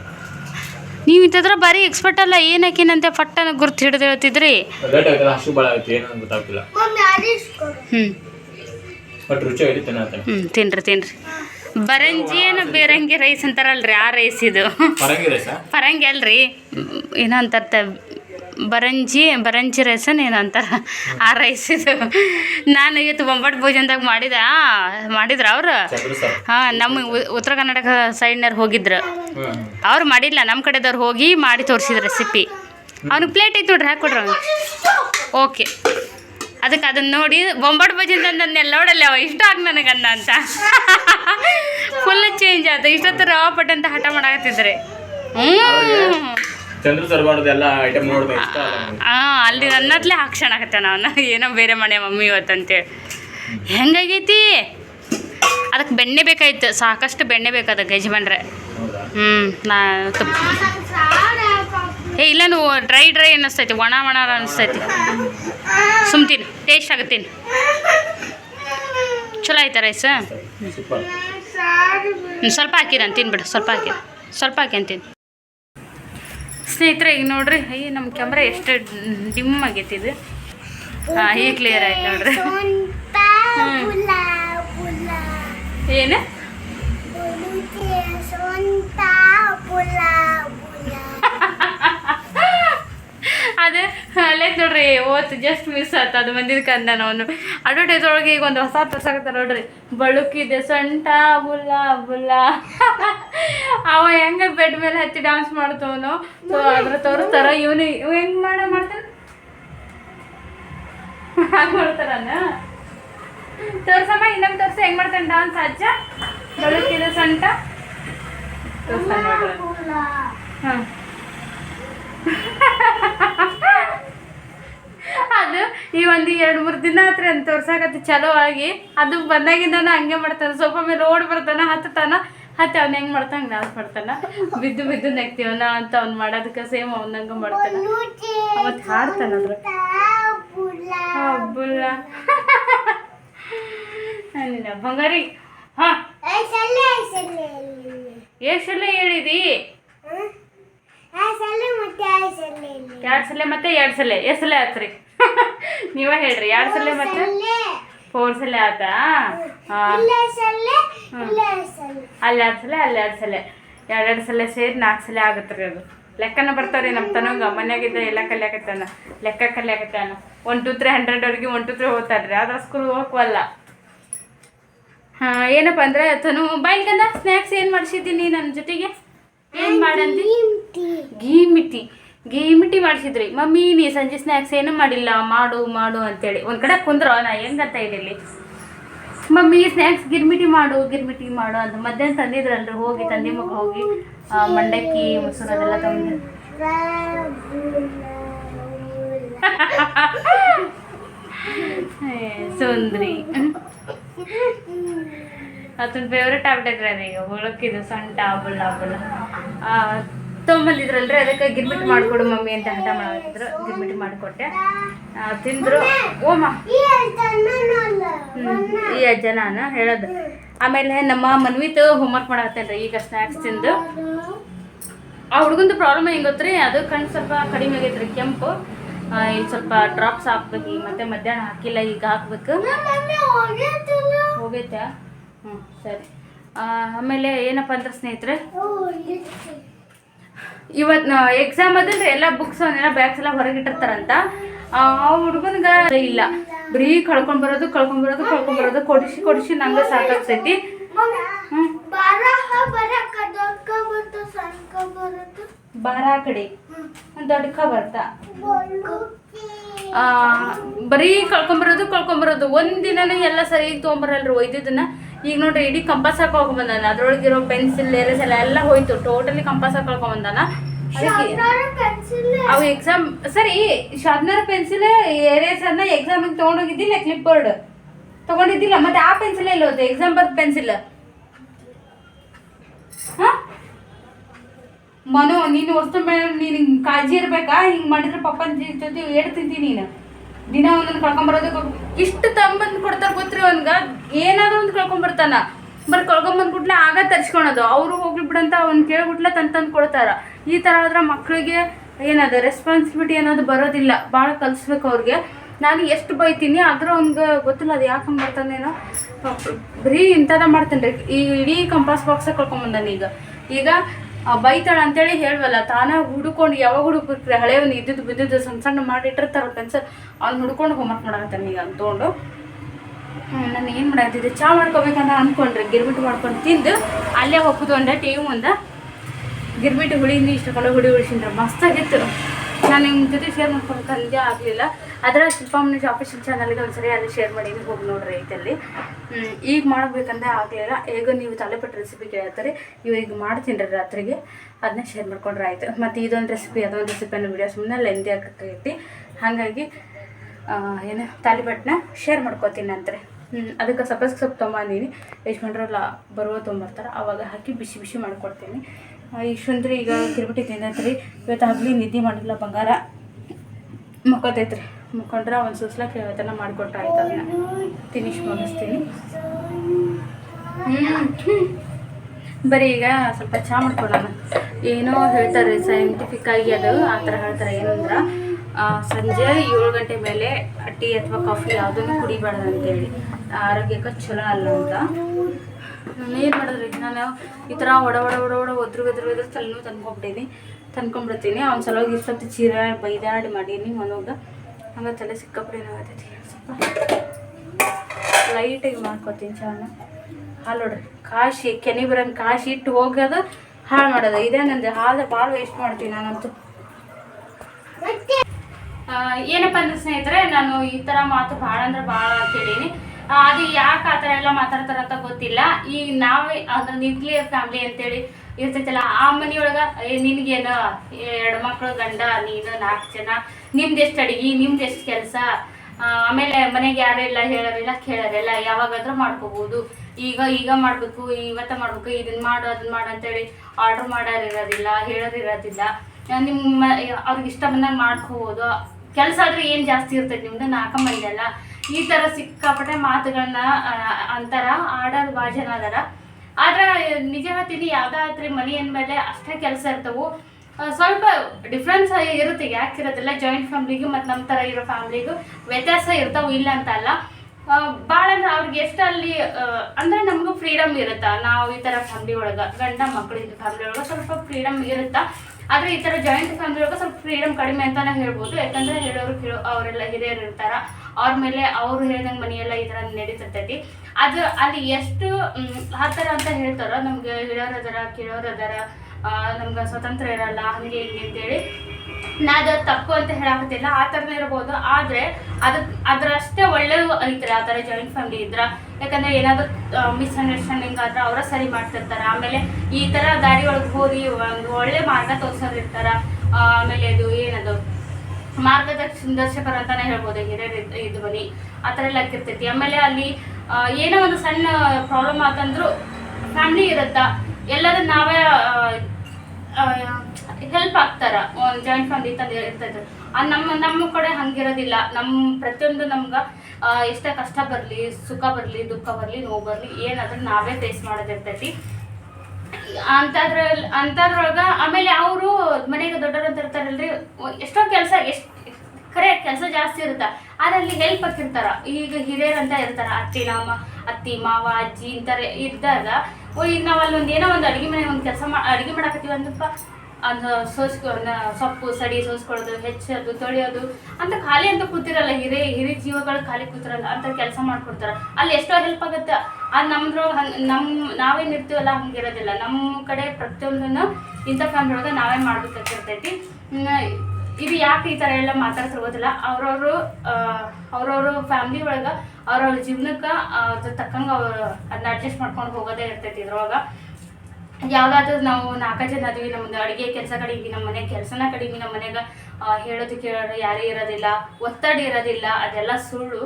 Speaker 1: ನೀವು ಇಂಥದ್ರ ಬರೀ ಎಕ್ಸ್ಪರ್ಟ್ ಅಲ್ಲ ಏನು ಹಾಕಿನಂತೆ ಪಟ್ಟನ ಗುರ್ತು ಹಿಡಿದು ಹೇಳ್ತಿದ್ರಿ?
Speaker 2: ಲೇಟ್ ಆಯ್ತಲ್ಲ ಅಷ್ಟು ಭಾಳ ಆಯ್ತು ಏನೋ ಗೊತ್ತಾಗ್ತಿಲ್ಲ.
Speaker 3: ಮಮ್ಮಿ ಆಡಿಸ್ಕೊಡು
Speaker 1: ಹ್ಞೂ
Speaker 2: ಬಟ್ ರುಚಿ ಐತಿ ತಿನ್ನತ್ತೆ
Speaker 1: ಹ್ಞೂ ತಿನ್ರಿ ತಿನ್ರಿ. ಬರಂಜಿ ಏನು ಬೇರಂಗಿ ರೈಸ್ ಅಂತಾರಲ್ರಿ ಆ ರೈಸ್ ಇದು.
Speaker 2: ಪರಂಗಿ ರೈಸ
Speaker 1: ಪರಂಗಿ ಅಲ್ರಿ. ಏನೋ ಅಂತಾರ ಬರಂಜಿ ಬರಂಜಿ ರೈಸನ್ ಏನೋ ಅಂತಾರ. ಆ ರೈಸ್ ಇದು. ನಾನು ಇವತ್ತು ಬೊಂಬಾಟ್ ಭೋಜನದಾಗ ಮಾಡಿದ ಮಾಡಿದ್ರ ಅವರು? ಹಾಂ ನಮ್ಮ ಉತ್ತರ ಕರ್ನಾಟಕ ಸೈಡ್ನವ್ರು ಹೋಗಿದ್ರು. ಅವ್ರು ಮಾಡಿಲ್ಲ ನಮ್ಮ ಕಡೆದವ್ರು ಹೋಗಿ ಮಾಡಿ ತೋರಿಸಿದ್ರು ರೆಸಿಪಿ ಅವ್ನಿಗೆ ಪ್ಲೇಟ್ ಐತೆ ನೋಡ್ರಿ ಹಾಕೊಡ್ರ ಓಕೆ ಅದಕ್ಕೆ ಅದನ್ನ ನೋಡಿ ಬೊಂಬಾಟ್ ಭೋಜನ ತಂದನ್ನೆಲ್ಲ ನೋಡಲ್ಲ ಅವ ಇಷ್ಟ ಆಗ ನನಗನ್ನ ಅಂತ. ಫುಲ್ ಚೇಂಜ್ ಆಯ್ತು ಇಷ್ಟೊತ್ತು ರವಾ ಪಟ್ ಅಂತ ಹಠ ಮಾಡಾಕತ್ತಿದ್ರೆ. ಹ್ಞೂ
Speaker 2: ಚಂದ್ರ ಎಲ್ಲ ಐಟಮ್
Speaker 1: ಆ ಅಲ್ಲಿ ನನ್ನತ್ಲೆ ಹಾಕ್ಸೋಣ ಅವನ ಏನೋ ಬೇರೆ ಮನೆ ಮಮ್ಮಿ ಇವತ್ತಂತೇಳಿ. ಹೆಂಗಾಗೈತಿ? ಅದಕ್ಕೆ ಬೆಣ್ಣೆ ಬೇಕಾಯ್ತು. ಸಾಕಷ್ಟು ಬೆಣ್ಣೆ ಬೇಕು ಅದಕ್ಕೆ ಯಜಮಾನ್ರೆ. ಹ್ಞೂ ನಾ ತುಪ್ಪ ಏ ಇಲ್ಲ ನೀವು ಡ್ರೈ ಡ್ರೈ ಅನ್ನಿಸ್ತೈತಿ. ಒಣ ಒಣ ಅನ್ನಿಸ್ತೈತಿ. ಸುಮ್ತೀನಿ ಟೇಸ್ಟ್ ಆಗತ್ತೀನಿ ಚಲೋ ಆಯ್ತಾ ರೈಸ್ ಸ್ವಲ್ಪ ಹಾಕಿರ ಅಂತೀನಿ ಬಿಡು ಸ್ವಲ್ಪ ಹಾಕಿರ ಸ್ವಲ್ಪ ಹಾಕಿ ಅಂತೀನಿ ಸ್ನೇಹಿತರೆ, ಈಗ ನೋಡ್ರಿ ಅಯ್ಯ ನಮ್ಮ ಕ್ಯಾಮ್ರಾ ಎಷ್ಟು ಡಿಮ್ ಆಗೈತಿ ಇದು. ಹಾಂ ಈಗ ಕ್ಲಿಯರ್ ಆಯ್ತು ನೋಡ್ರಿ. ಏನು
Speaker 3: ಬುಲುತೆ ಸೊಂಟ ಬುಲ ಬುಲ
Speaker 1: ಅದೇ ಅಲ್ಲೇ ನೋಡ್ರಿ ಓತ್ ಜಸ್ಟ್ ಮಿಸ್ ಆಯ್ತು. ಅದು ಬಂದಿದ್ದ ಕಂದ ಅವನು ಅಡ್ವರ್ಟೈಸ್ ಒಳಗೆ ಈಗ ಒಂದು ಹೊಸ ತರ್ಸಾಕತ್ತಾರ ನೋಡ್ರಿ. ಬಳುಕಿದೆ ಸೊಂಟ ಬುಲ್ಲ ಬುಲ್ಲ. ಅವ ಹೆಂಗ ಬೆಡ್ ಮೇಲೆ ಹತ್ತಿ ಡಾನ್ಸ್ ಮಾಡ್ತವನು. ಸೊ ಅದ್ರ ತೋರಿಸ್ತಾರ ಇವನು ಇವ್ ಹೆಂಗ್ ಮಾಡ ಮಾಡ್ತಾನ? ಹಾಗೆ ಮಾಡ್ತಾರನ? ತೋರ್ಸಮ್ಮ ಇನ್ನೊಂದು ತೋರ್ಸ. ಹೆಂಗ್ ಮಾಡ್ತಾನೆ ಡಾನ್ಸ್ ಅಜ್ಜ? ಬಳುಕಿದೆ ಸೊಂಟ. ತೋರ್ಸ್ತಾನೆ ನೋಡ್ರಿ.
Speaker 3: ಬುಲ
Speaker 1: ಹಾಂ ಅದು ಈ ಒಂದು ಎರಡು ಮೂರು ದಿನ ಹತ್ರ ತೋರ್ಸಾಕತ್ತಿ ಚಲೋ ಆಗಿ. ಅದು ಬಂದಾಗಿಂದಾನ ಹಂಗೆ ಮಾಡ್ತಾನೆ. ಸ್ವಲ್ಪ ಮೇಲೆ ಓಡ್ ಬರ್ತಾನೆ ಹತ್ತಾನ ಹತ್ತಿ ಅವ್ನು ಹೆಂಗೆ ಮಾಡ್ತಾನೆ ಹಂಗೆ ಮಾಡ್ತಾನೆ ಮಾಡ್ತಾನ. ಬಿದ್ದು ಬಿದ್ದು ನೆಕ್ತೀವನ ಅಂತ ಅವ್ನು ಮಾಡೋದಕ್ಕೆ ಸೇಮ್ ಅವನಂಗೆ ಮಾಡ್ತಾನ. ಅವತ್ತು ಹಾಡ್ತಾನ ಅದ್ರ.
Speaker 3: ಬುಲ
Speaker 1: ಹಬ್ಬಲ್ಲ ಬಂಗಾರಿ. ಹಾಂ. ಎಷ್ಟೆಲ್ಲ ಹೇಳಿದಿ? ಎರಡು ಸಲ ಮತ್ತೆ ಎರಡು ಸಲ ಎಷ್ಟು ಸಲ ಆತ್ರಿ? ನೀವ ಹೇಳ್ರಿ ಎರಡು ಸಲ ಮತ್ತೆ? ಫೋರ್ ಸಲ ಆತಾ? ಹಾಂ
Speaker 3: ಇಲ್ಲ ಸಲೆ ಇಲ್ಲ ಸಲೆ.
Speaker 1: ಅಲ್ಲಿ ಎರಡು ಸಲ ಅಲ್ಲಿ ಎರಡು ಸಲ. ಎರಡೆರಡು ಸಲ ಸೇರಿ ನಾಲ್ಕು ಸಲ ಆಗತ್ರಿ ಅದು. ಲೆಕ್ಕನ ಬರ್ತಾವ್ರಿ ನಮ್ಮ ತನಗ ಮನ್ಯಾಗಿದ್ದ ಎಲ್ಲ ಕಲಿಯಾಕತ್ತಾನ ಲೆಕ್ಕ ಕಲಿಯಾಕತ್ತಾನ ಒನ್ ಟು ತ್ರೀ ಹಂಡ್ರೆಡ್ವರೆಗೆ ಒನ್ ಟು ತ್ರೀ ಓದ್ತಾರ್ರಿ ಆದ್ರೆ ಸ್ಕೂಲ್ ಹೋಗಕ್ವಲ್ಲ ಹಾಂ ಏನಪ್ಪ ಅಂದ್ರೆ ತನು ಬಾಯ್ಕಂದ ಸ್ನ್ಯಾಕ್ಸ್ ಏನು ಮಾಡಿಸಿದ್ದೀನಿ ನನ್ನ ಜೊತೆಗೆ? ಏನು ಮಾಡಂದಿ?
Speaker 3: ಗೀಮಿಟಿ
Speaker 1: ಗೀಮಿಟಿ ಮಿಟ್ಟಿ. ಘೀ ಮಿಟ್ಟಿ ಮಾಡಿಸಿದ್ರಿ. ಮಮ್ಮಿ ನೀ ಸಂಜೆ ಸ್ನ್ಯಾಕ್ಸ್ ಏನೂ ಮಾಡಿಲ್ಲ. ಮಾಡು ಮಾಡು ಅಂತೇಳಿ. ಒಂದು ಕಡೆ ಕುಂದ್ರ ನಾ ಹೆಂಗಂತ ಇದ್ದೀನಿ ಮಮ್ಮಿ ಸ್ನ್ಯಾಕ್ಸ್ ಗಿರ್ಮಿಟಿ ಮಾಡು ಗಿರ್ಮಿಟಿ ಮಾಡು ಅಂತ ಮಧ್ಯಾಹ್ನ ತಂದಿದ್ರಲ್ರಿ ಹೋಗಿ ತಂದಿ ಮಗ ಹೋಗಿ ಮಂಡಕ್ಕಿ ಮೊಸರು ಅದೆಲ್ಲ ತಂದು. ಸುಂದ್ರಿ. ಅದನ್ನ ಫೇವ್ರೆಟ್ ಆಗ್ಬಿಟ್ಟೈತ್ರಿ ಈಗ ಹುಳಕ್ಕಿದು ಸಣ್ಣ ಬುಲ್ಲ ಬುಲ್ಲ ತೊಂಬಂದಿದ್ರಲ್ರಿ ಅದಕ್ಕೆ ಗಿರ್ಮಿಟ್ ಮಾಡಿಕೊಡು ಮಮ್ಮಿ ಅಂತ ಹಠ ಮಾಡತ್ತಿದ್ರು ಗಿರ್ಮಿಟ್ ಮಾಡಿಕೊಟ್ಟೆ. ತಿಂದರು. ಓಮ
Speaker 3: ಈ
Speaker 1: ಅಜ್ಜ ನಾನು ಹೇಳೋದು. ಆಮೇಲೆ ನಮ್ಮ ಮನ್ವಿತು ಹೋಮ್ವರ್ಕ್ ಮಾಡತ್ತೇನ್ರಿ ಈಗ ಸ್ನ್ಯಾಕ್ಸ್ ತಿಂದು. ಆ ಹುಡುಗಂದು ಪ್ರಾಬ್ಲಮ್ ಹೆಂಗ್ ಗೊತ್ತ್ರಿ ಅದು ಕಣ್ಣು ಸ್ವಲ್ಪ ಕಡಿಮೆ ಆಗೈತ್ರಿ ಕೆಂಪು. ಈ ಈಗ ಸ್ವಲ್ಪ ಡ್ರಾಪ್ಸ್ ಹಾಕ್ಬೇಕು ಈಗ ಮತ್ತೆ ಮಧ್ಯಾಹ್ನ ಹಾಕಿಲ್ಲ ಈಗ ಹಾಕ್ಬೇಕು. ಹೋಗೈತಾ? ಹ್ಞೂ ಸರಿ. ಆಮೇಲೆ ಏನಪ್ಪ ಅಂದ್ರೆ ಸ್ನೇಹಿತರೆ? ಇವತ್ತು ಎಕ್ಸಾಮ್ ಅದ್ರೆ ಎಲ್ಲ ಬುಕ್ಸ್ ಅವನ್ನೆಲ್ಲ ಬ್ಯಾಗ್ಸ್ ಎಲ್ಲ ಹೊರಗಿಟ್ಟಿರ್ತಾರಂತ ಆ ಹುಡುಗನ್ಗ ಇಲ್ಲ. ಬರೀ ಕಳ್ಕೊಂಡ್ ಬರೋದು ಕಳ್ಕೊಂಡ್ ಬರೋದು ಕಳ್ಕೊಂಡ್ ಬರೋದು. ಕೊಡಿಸಿ ಕೊಡಿಸಿ ನಂಗೆ ಸಾಕಾಗ್ತೈತಿ.
Speaker 3: ದೊಡ್ಕ
Speaker 1: ಬಾರ ಕಡೆ. ದೊಡ್ಡಕ ಬರ್ತಾ.
Speaker 3: ಬೊಲ್ಲುತ್ತಿ
Speaker 1: ಆ, ಬರೀ ಕಳ್ಕೊಂಬರೋದು ಕಳ್ಕೊಂಬರೋದು ಒಂದಿನ ಎಲ್ಲ ಸರಿಯಾಗಿ ತೊಗೊಂಬರಲ್ರಿ ಒಯ್ದಿದ್ದನ್ನ. ಈಗ ನೋಡ್ರಿ ಇಡೀ ಕಂಪಾಸ್ ಬಂದಾನ. ಅದ್ರೊಳಗೆ ಅದ್ರೊಳಗಿರೋ ಪೆನ್ಸಿಲ್ ಲೇರಸ್ ಎಲ್ಲ ಹೋಯ್ತು. ಟೋಟಲಿ ಕಂಪಾಸ್ ಹಾಕೊಳ್ಕೊ
Speaker 3: ಬಂದಾನ.
Speaker 1: ಅವು ಎಕ್ಸಾಮ್ ಸರಿ ಶಾರ್ಪ್ನರ್ ಪೆನ್ಸಿಲ್ ಎರೇಸರ್ನ ಎಕ್ಸಾಮಿಗೆ ತೊಗೊಂಡೋಗಿದ್ದಿಲ್ಲ ಕ್ಲಿಪ್ ಬೋರ್ಡ್ ತೊಗೊಂಡಿದ್ದಿಲ್ಲ? ಮತ್ತೆ ಆ ಪೆನ್ಸಿಲ್ ಎಲ್ಲ ಹೋಯ್ತು ಎಕ್ಸಾಮ್ ಬರ್ದ ಪೆನ್ಸಿಲ್ ಹಾಂ? ಮನು ನೀನು ವಸ್ತು ಮೇಲೆ ನೀನು ಕಾಜಿ ಕಾಳಜಿ ಇರ್ಬೇಕಾ? ಹಿಂಗೆ ಮಾಡಿದ್ರೆ ಪಪ್ಪನ ಜೊತೆ ಏಟ್ ನೀನು. ದಿನ ಒಂದೊಂದು ಕಳ್ಕೊಂಬರೋದು ಕಳ್ಕೊ- ಇಷ್ಟು ತಂಬಂದು ಕೊಡ್ತಾರೆ ಗೊತ್ತ್ರಿ ಅವ್ನ್ಗ? ಏನಾದ್ರೂ ಒಂದು ಕಳ್ಕೊಂಬರ್ತಾನ ಬರೀ ಕಳ್ಕೊಂಬಂದ್ಬಿಟ್ಲೆ ಆಗ ತರ್ಸ್ಕೊಳೋದು. ಅವರು ಹೋಗ್ಲಿ ಬಿಡಂತ ಅವ್ನು ಕೇಳ್ಬಿಟ್ಲೆ ತಂದು ತಂದು ಕೊಡ್ತಾರ. ಈ ಥರ ಆದ್ರೆ ಮಕ್ಕಳಿಗೆ ಏನದ ರೆಸ್ಪಾನ್ಸಿಬಿಲಿಟಿ ಅನ್ನೋದು ಬರೋದಿಲ್ಲ. ಭಾಳ ಕಲಿಸ್ಬೇಕು ಅವ್ರಿಗೆ. ನಾನು ಎಷ್ಟು ಬೈತೀನಿ, ಆದರೂ ಅವ್ನಿಗೆ ಗೊತ್ತಿಲ್ಲ ಅದು ಯಾಕೆ ಬರ್ತಾನೇನೋ ಬರೀ ಇಂಥದ ಮಾಡ್ತಾನೆ ರೀ ಈ ಇಡೀ ಕಂಪಾಸ್ ಬಾಕ್ಸೇ ಕಳ್ಕೊಂಬಂದಾನೆ ಈಗ. ಈಗ ಬೈತಾಳ ಅಂತೇಳಿ ಹೇಳುವಲ್ಲ, ತಾನ ಹುಡುಕೊಂಡು ಯಾವಾಗ ಹುಡುಕ್ಬಿಟ್ರೆ ಹಳೆಯವನು ಇದ್ದಿದ್ದು ಬಿದ್ದಿದ್ದು ಸಣ್ಣ ಸಣ್ಣ ಮಾಡಿಟ್ಟಿರ್ತಾರ ಪೆನ್ಸಲ್ ಅವ್ನು ಹುಡ್ಕೊಂಡು ಹೋಮ್ವರ್ಕ್ ಮಾಡತ್ತಾನೆ ಈಗ ಅಂತ ತೊಗೊಂಡು ನಾನು ಏನು ಮಾಡಿದ್ದೆ ಚಾ ಮಾಡ್ಕೋಬೇಕಂತ ಅಂದ್ಕೊಂಡ್ರೆ ಗಿರ್ಬಿಟ್ಟು ಮಾಡ್ಕೊಂಡು ತಿಂದು ಅಲ್ಲೇ ಒಂದೆ ಟಿ ವಿ ಮುಂದೆ. ಗಿರ್ಬಿಟ್ಟು ಹುಳಿ ನೀರು ಇಷ್ಟಕೊಂಡು ಹುಳಿ ಉಳಿಸಿದ್ರೆ ಮಸ್ತಾಗಿತ್ತು ನಾನು ನಿಮ್ಮ ಜೊತೆ ಶೇರ್ ಮಾಡ್ಕೊಂಡು ಆಗ್ಲಿಲ್ಲ ಆಗಲಿಲ್ಲ. ಅದರ ಶಿಲ್ಪಾಮಣಿ ಆಫೀಷಿಯಲ್ ಚಾನಲ್ಗೆ ಒಂದ್ಸರಿ ಅಲ್ಲಿ ಶೇರ್ ಮಾಡೀನಿ ಹೋಗಿ ನೋಡ್ರಿ ಐತಲ್ಲಿ. ಈಗ ಮಾಡಬೇಕಂದ್ರೆ ಆಗಲಿಲ್ಲ. ಈಗ ನೀವು ತಲೆಪಟ್ಟ ರೆಸಿಪಿ ಕೇಳ್ತಾರೆ. ಇವು ಈಗ ಮಾಡ್ತೀನಿ ರೀ ರಾತ್ರಿಗೆ. ಅದನ್ನ ಶೇರ್ ಮಾಡ್ಕೊಂಡ್ರೆ ಆಯ್ತು. ಮತ್ತು ಇದೊಂದು ರೆಸಿಪಿ ಅದೊಂದು ರೆಸಿಪಿ ಅನ್ನೋ ವಿಡಿಯೋ ಸುಮ್ಮನೆ ಲೆಂದಿ ಆಗೈತಿ ಹಾಗಾಗಿ ಏನು ತಾಲಿಪಟ್ಟನ್ನ ಶೇರ್ ಮಾಡ್ಕೋತೀನಿ ಅಂತಾರೆ. ಅದಕ್ಕೆ ಸಬ್ಬಸ್ ಸೊಪ್ಪು ತೊಗೊಂಬಂದೀನಿ. ಯಜಮಾನ್ರಲ್ಲ ಬರುವ ತೊಗೊಂಬರ್ತಾರೆ. ಅವಾಗ ಹಾಕಿ ಬಿಸಿ ಬಿಸಿ ಮಾಡ್ಕೊಡ್ತೀನಿ. ಇಷ್ಟೊಂದ್ರಿ ಈಗ ಕಿರ್ಬಿಟ್ಟಿ ತಿಂದೈತ್ರಿ. ಇವತ್ತು ಹಗ್ಲಿ ನಿದ್ದೆ ಮಾಡಿಲ್ಲ ಬಂಗಾರ. ಮುಕ್ಕೋತೈತ್ರಿ ಮುಕ್ಕೊಂಡ್ರೆ ಒಂದು ಸುಸ್ಲಾಕ್ ಇವತ್ತೆಲ್ಲ ಮಾಡಿಕೊಟ್ರೆ ಆಯ್ತು ಅದನ್ನ ತಿನಿಶ್ ಮುಗಿಸ್ತೀನಿ. ಬರೀ ಈಗ ಸ್ವಲ್ಪ ಚಾ ಮಾಡ್ಕೊಳ್ಳೋಣ ಏನೋ ಹೇಳ್ತಾರೆ ಸೈಂಟಿಫಿಕ್ ಆಗಿ ಅದು, ಆ ಥರ ಹೇಳ್ತಾರೆ. ಏನಂದ್ರೆ ಸಂಜೆ ಏಳು ಗಂಟೆ ಮೇಲೆ ಟೀ ಅಥವಾ ಕಾಫಿ ಯಾವುದನ್ನು ಕುಡಿಬಾರ್ದು ಅಂತೇಳಿ. ಆರೋಗ್ಯಕ್ಕೆ ಚಲೋ ಅಲ್ಲ ಅಂತ. ಏನು ಮಾಡಿದ್ರಿ ನಾನು ಈ ಥರ ಒಡ ಒಡ ಒಡ ಒಡ ಒದ್ರು ಒದ್ರ ಒದ್ರ ತಲೆನೂ ತಂದ್ಕೊಂಬಿಟ್ಟೀನಿ ತಂದ್ಕೊಂಡ್ಬಿಡ್ತೀನಿ ಅವ್ನ ಸಲುವಾಗಿ ಇಷ್ಟೊತ್ತು ಚೀರ ಬೈದಾಡಿ ಮಾಡೀನಿ ಮನೋಗ. ಹಂಗೆ ತಲೆ ಸಿಕ್ಕಾಪಡಿ ನೋವಾಗ್ತೈತಿ ಸ್ವಲ್ಪ ಲೈಟಾಗಿ ಮಾಡ್ಕೊತೀನಿ ಚಾನ. ಹಾಲು ನೋಡ್ರಿ ಕಾಶಿ, ಕೆನೆ ಬರಂಗೆ ಕಾಶಿ ಇಟ್ಟು ಹೋಗೋದು ಹಾಳು ಮಾಡೋದು. ಇದೇ ನಂದು ಹಾಲು ಭಾಳ ವೇಸ್ಟ್ ಮಾಡ್ತೀನಿ ನಾನಂತೂ. ಏನಪ್ಪ ಅಂದ್ರೆ ಸ್ನೇಹಿತರೆ, ನಾನು ಈ ಥರ ಮಾತು ಭಾಳ ಅಂದ್ರೆ ಭಾಳ ಕೇಳೀನಿ. ಅದು ಯಾಕೆ ಆ ಥರ ಎಲ್ಲ ಮಾತಾಡ್ತಾರಂತ ಗೊತ್ತಿಲ್ಲ. ಈಗ ನಾವೇ ಅದ್ರ ನ್ಯೂಕ್ಲಿಯರ್ ಫ್ಯಾಮ್ಲಿ ಅಂತೇಳಿ ಇರ್ತೈತಲ್ಲ, ಆ ಮನಿಯೊಳಗ ನಿನಗೇನು ಎರಡು ಮಕ್ಕಳು ಗಂಡ, ನೀನು ನಾಲ್ಕು ಜನ, ನಿಮ್ದು ಎಷ್ಟು ಅಡಿಗೆ, ನಿಮ್ದು ಎಷ್ಟು ಕೆಲಸ ಆಮೇಲೆ ಮನೆಗೆ ಯಾರು ಇಲ್ಲ, ಹೇಳೋರಿಲ್ಲ, ಕೇಳೋರಿಲ್ಲ, ಯಾವಾಗಾದ್ರೂ ಮಾಡ್ಕೋಬಹುದು ಈಗ ಈಗ ಮಾಡಬೇಕು, ಇವತ್ತ ಮಾಡ್ಬೇಕು ಇದನ್ನ ಮಾಡು ಅದನ್ನ ಮಾಡು ಅಂತೇಳಿ ಆರ್ಡರ್ ಮಾಡೋರು ಇರೋದಿಲ್ಲ ನಿಮ್ಮ ಅವ್ರಿಗೆ ಇಷ್ಟ ಬಂದಾಗ ಮಾಡ್ಕೋಬೋದು. ಕೆಲಸ ಆದ್ರೆ ಏನು ಜಾಸ್ತಿ ಇರ್ತೈತೆ ನಿಮ್ದು? ನಾಲ್ಕ ಮಂದಿ ಅಲ್ಲ. ಈ ಥರ ಸಿಕ್ಕಾಪಟ್ಟೆ ಮಾತುಗಳನ್ನ ಅಂತರ ಆಡೋರು ಭಾಳ ಜನ ಅದಾರ ಆದ್ರೆ ನಿಜ ಹೇಳ್ತೀನಿ, ಯಾವ್ದಾದ್ರಿ ಮನಿ ಅಂದಮೇಲೆ ಅಷ್ಟೇ ಕೆಲಸ ಇರ್ತವು. ಸ್ವಲ್ಪ ಡಿಫ್ರೆನ್ಸ್ ಇರುತ್ತೆ, ಯಾಕೆ ಇರೋದಿಲ್ಲ ಜಾಯಿಂಟ್ ಫ್ಯಾಮ್ಲಿಗೂ ಮತ್ತು ನಮ್ಮ ಥರ ಇರೋ ಫ್ಯಾಮ್ಲಿಗೂ ವ್ಯತ್ಯಾಸ ಇರ್ತಾವೆ, ಇಲ್ಲ ಅಂತ ಅಲ್ಲ. ಭಾಳ ಅಂದ್ರೆ ಅವ್ರಿಗೆ ಎಷ್ಟು ಅಲ್ಲಿ ಅಂದ್ರೆ ನಮಗೂ ಫ್ರೀಡಮ್ ಇರುತ್ತಾ? ನಾವು ಈ ಥರ ಫ್ಯಾಮ್ಲಿ ಒಳಗೆ, ಗಂಡ ಮಕ್ಕಳು ಫ್ಯಾಮಿಲಿ ಒಳಗೆ ಸ್ವಲ್ಪ ಫ್ರೀಡಮ್ ಇರುತ್ತಾ? ಆದರೆ ಈ ಥರ ಜಾಯಿಂಟ್ ಫ್ಯಾಮ್ಲಿ ಒಳಗೆ ಸ್ವಲ್ಪ ಫ್ರೀಡಮ್ ಕಡಿಮೆ ಅಂತಾನೆ ಹೇಳ್ಬೋದು, ಯಾಕಂದ್ರೆ ಹೇಳೋರು ಅವರೆಲ್ಲ ಹಿರಿಯರು ಇರ್ತಾರ. ಅವ್ರ ಮೇಲೆ ಅವ್ರು ಹೇಳ್ದಂಗೆ ಮನೆಯೆಲ್ಲ ಈ ಥರ ನಡೀತಿರ್ತೈತಿ ಅದು ಅಲ್ಲಿ ಎಷ್ಟು ಆ ಥರ ಅಂತ ಹೇಳ್ತಾರೋ, ನಮ್ಗೆ ಹಿಡೋರು ಅದಾರ ಕೇಳೋರು ಅದರ ನಮ್ಗೆ ಸ್ವತಂತ್ರ ಇರಲ್ಲ, ಹಂಗೆ ಹಿಂಗೆ ಅಂತೇಳಿ ನಾ ಅದು ತಪ್ಪು ಅಂತ ಹೇಳಾಕತ್ತಿಲ್ಲ, ಆ ಥರನೇ ಇರ್ಬೋದು. ಆದರೆ ಅದು, ಅದ್ರಷ್ಟೇ ಒಳ್ಳೆ ಐತ್ರಿ, ಆ ಥರ ಜಾಯಿಂಟ್ ಫ್ಯಾಮಿಲಿ ಇದ್ರ. ಯಾಕಂದ್ರೆ ಏನಾದರೂ ಮಿಸ್ಅಂಡರ್ಸ್ಟ್ಯಾಂಡಿಂಗ್ ಆದ್ರೆ ಅವರ ಸರಿ ಮಾಡ್ತಿರ್ತಾರೆ. ಆಮೇಲೆ ಈ ಥರ ದಾರಿ ಒಳಗೆ ಹೋಗಿ ಒಂದು ಒಳ್ಳೆ ಮಾರ್ಗ ತೋರ್ಸೋರು ಆಮೇಲೆ ಇದು ಏನದು? ಮಾರ್ಗದರ್ಶಕರು ಅಂತಾನೆ ಹೇಳ್ಬೋದು ಹಿರಿಯ ಧ್ವನಿ ಆ ಥರ ಎಲ್ಲ ಹಾಕಿರ್ತೈತಿ ಆಮೇಲೆ ಅಲ್ಲಿ ಏನೋ ಒಂದು ಸಣ್ಣ ಪ್ರಾಬ್ಲಮ್ ಆತಂದ್ರು ಫ್ಯಾಮಿಲಿ ಇರುತ್ತಾ. ಎಲ್ಲರೂ ನಾವೇ ಹೆಲ್ಪ್ ಆಗ್ತಾರ. ಒಂದು ಜಾಯಿಂಟ್ ಫ್ಯಾಮಿಲಿ ತಂದು ಇರ್ತೈತೆ. ನಮ್ಮ ನಮ್ಮ ಕಡೆ ಹಂಗಿರೋದಿಲ್ಲ. ನಮ್ಮ ಪ್ರತಿಯೊಂದು ನಮ್ಗೆ ಎಷ್ಟೇ ಕಷ್ಟ ಬರಲಿ, ಸುಖ ಬರಲಿ, ದುಃಖ ಬರಲಿ, ನೋವು ಬರಲಿ, ಏನಾದರೂ ನಾವೇ ಫೇಸ್ ಮಾಡೋದಿರ್ತೈತಿ. ಅಂತದ್ರಲ್ಲಿ ಅಂತದ್ರೊಳಗ ಆಮೇಲೆ ಅವರು ಮನೆಗೆ ದೊಡ್ಡವ್ರಂತ ಇರ್ತಾರಲ್ರಿ ಎಷ್ಟೋ ಕೆಲಸ ಎಷ್ಟು ಖರೆ ಕೆಲಸ ಜಾಸ್ತಿ ಇರುತ್ತೆ ಅಲ್ಲಿ ಹೆಲ್ಪ್ ಹಾಕಿರ್ತಾರ ಈಗ ಹಿರಿಯರು ಅಂತ ಇರ್ತಾರ, ಅತ್ತಿ, ನಮ್ಮ ಅತ್ತಿ, ಮಾವ, ಅಜ್ಜಿ ಇಂತಾರೆ ಇದ್ದಾಗ, ಓ, ಈಗ ನಾವು ಅಲ್ಲಿ ಒಂದು ಏನೋ ಒಂದು ಅಡುಗೆ ಮನೆ, ಒಂದು ಕೆಲಸ ಮಾ, ಅಡಿಗೆ ಮಾಡಕತ್ತೀವಿ ಅಂದಪ್ಪ ಅದು ಸೋಸ್ಕೊ ಸೊಪ್ಪು ಸಡಿ ಸೋಸ್ಕೊಳ್ಳೋದು ಹೆಚ್ಚೋದು ತೊಳೆಯೋದು, ಅಂತ ಖಾಲಿ ಅಂತ ಕೂತಿರಲ್ಲ, ಹಿರೇ, ಹಿರಿ ಜೀವಗಳು ಖಾಲಿ ಕೂತಿರಲ್ಲ, ಅಂತ ಕೆಲಸ ಮಾಡ್ಕೊಡ್ತಾರೆ. ಅಲ್ಲಿ ಎಷ್ಟೋ ಹೆಲ್ಪ್ ಆಗುತ್ತೆ. ಅದು ನಮ್ದ್ರೊಳಗೆ ಹಂಗೆ ನಮ್ಮ ನಾವೇನು ಇರ್ತೀವಲ್ಲ, ಹಂಗಿರೋದಿಲ್ಲ. ನಮ್ಮ ಕಡೆ ಪ್ರತಿಯೊಂದನ್ನು ಇಂಥ ಫ್ಯಾಮಿಲಿ ನಾವೇ ಮಾಡ್ಬೇಕಾಗಿರ್ತೈತಿ. ಇದು ಯಾಕೆ ಈ ಥರ ಎಲ್ಲ ಮಾತಾಡ್ತಿರ್ಬೋದಿಲ್ಲ. ಅವ್ರವರು ಅವ್ರವ್ರ ಫ್ಯಾಮ್ಲಿ ಒಳಗೆ ಅವ್ರವ್ರ ಜೀವನಕ್ಕೆ ಅದ್ರ ತಕ್ಕಂಗೆ ಅವರು ಅದನ್ನ ಅಡ್ಜಸ್ಟ್ ಮಾಡ್ಕೊಂಡು ಹೋಗೋದೇ ಇರ್ತೈತಿ ಇದ್ರೊಳಗೆ. ಯಾವ್ದಾದ್ರು ನಾವು ನಾಲ್ಕು ಜನ ಅದೀವಿ ನಮ್ದು ಅಡುಗೆ ಕೆಲಸ ಕಡಿಮೆ ನಮ್ಮ ಮನೆ ಕೆಲಸನ ಕಡಿಮೆ ನಮ್ಮ ಮನೆಗೆ ಹೇಳೋದು ಕೇಳೋರು ಯಾರೇ ಇರೋದಿಲ್ಲ, ಒತ್ತಡ ಇರೋದಿಲ್ಲ, ಅದೆಲ್ಲ ಸುಳ್ಳು.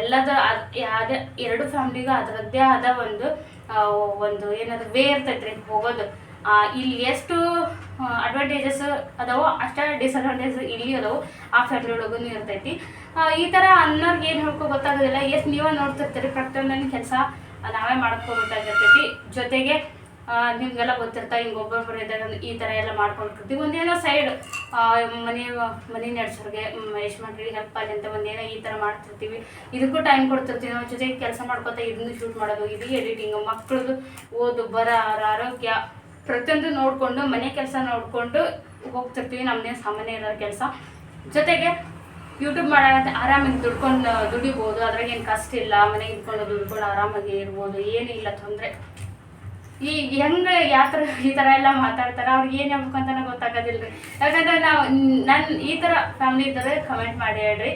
Speaker 1: ಎಲ್ಲದ ಅದು, ಯಾವ್ದೇ, ಎರಡು ಫ್ಯಾಮ್ಲಿಗೂ ಅದರದ್ದೇ ಆದ ಒಂದು ಒಂದು ಏನಾದ್ರು ವೇ ಇರ್ತೈತ್ರಿ ಹೋಗೋದು. ಇಲ್ಲಿ ಎಷ್ಟು ಅಡ್ವಾಂಟೇಜಸ್ ಅದಾವೋ ಅಷ್ಟೇ ಡಿಸ್ಅಡ್ವಾಂಟೇಜ್ ಇಲ್ಲಿ ಅದಾವು, ಆ ಫ್ಯಾಮಿಲಿ ಒಳಗೂ ಇರ್ತೈತಿ. ಈ ಥರ ಅನ್ನೋರ್ಗೆ ಏನು ಹೇಳ್ಕೊ ಗೊತ್ತಾಗೋದಿಲ್ಲ, ಎಷ್ಟು ನೀವೇ ನೋಡ್ತಿರ್ತೀರಿ ಪ್ರತಿಯೊಂದನ್ನು ಕೆಲಸ ನಾವೇ ಮಾಡ್ಕೋಬೇಕಾಗಿರ್ತೈತಿ. ಜೊತೆಗೆ ನಿಮ್ಗೆಲ್ಲ ಗೊತ್ತಿರ್ತಾ, ಹಿಂಗೆ ಒಬ್ಬೊಬ್ಬರು ಇದ್ದಾಗ ಈ ಥರ ಎಲ್ಲ ಮಾಡ್ಕೊಂಡಿರ್ತೀವಿ ಒಂದೇನೋ ಸೈಡ್ ಮನೆ ಮನೆ ನಡೆಸೋರಿಗೆ ಯಜಮಾನ್ರಿಗೆ ಹೆಲ್ಪ್ ಆಗಲಿ ಅಂತ ಒಂದೇನೋ ಈ ಥರ ಮಾಡ್ತಿರ್ತೀವಿ. ಇದಕ್ಕೂ ಟೈಮ್ ಕೊಡ್ತಿರ್ತೀವಿ. ನಾವು ಜೊತೆಗೆ ಕೆಲಸ ಮಾಡ್ಕೊತಾ ಇದನ್ನು ಶೂಟ್ ಮಾಡೋದು, ಇದು ಎಡಿಟಿಂಗ್ ಮಕ್ಕಳದು ಓದು, ಬರ ಆರೋಗ್ಯ ಪ್ರತಿಯೊಂದು ನೋಡಿಕೊಂಡು, ಮನೆ ಕೆಲಸ ನೋಡಿಕೊಂಡು ಹೋಗ್ತಿರ್ತೀವಿ. ನಮ್ಮದೇ ಸಾಮಾನ್ಯ ಇರೋ ಕೆಲಸ. ಜೊತೆಗೆ ಯೂಟ್ಯೂಬ್ ಮಾಡೋಣ ಆರಾಮಾಗಿ ದುಡ್ಕೊಂಡು, ದುಡಿಬೋದು. ಅದ್ರಾಗ ಏನು ಕಷ್ಟ ಇಲ್ಲ. ಮನೆಗೆ ಇಟ್ಕೊಂಡು ದುಡ್ಕೊಂಡು ಆರಾಮಾಗಿ ಇರ್ಬೋದು. ಏನಿಲ್ಲ ತೊಂದರೆ. ಈ ಹೆಂಗೆ ಯಾವ ಥರ ಈ ಥರ ಎಲ್ಲ ಮಾತಾಡ್ತಾರೆ, ಅವ್ರಿಗೆ ಏನು ಹೇಳ್ಬೇಕು ಅಂತಲೇ ಗೊತ್ತಾಗೋದಿಲ್ಲ ರೀ ಯಾಕಂದ್ರೆ ನಾವು ನನ್ನ ಈ ಥರ ಫ್ಯಾಮಿಲಿ ಇದ್ದರೆ ಕಮೆಂಟ್ ಮಾಡಿ ಹೇಳ್ರಿ.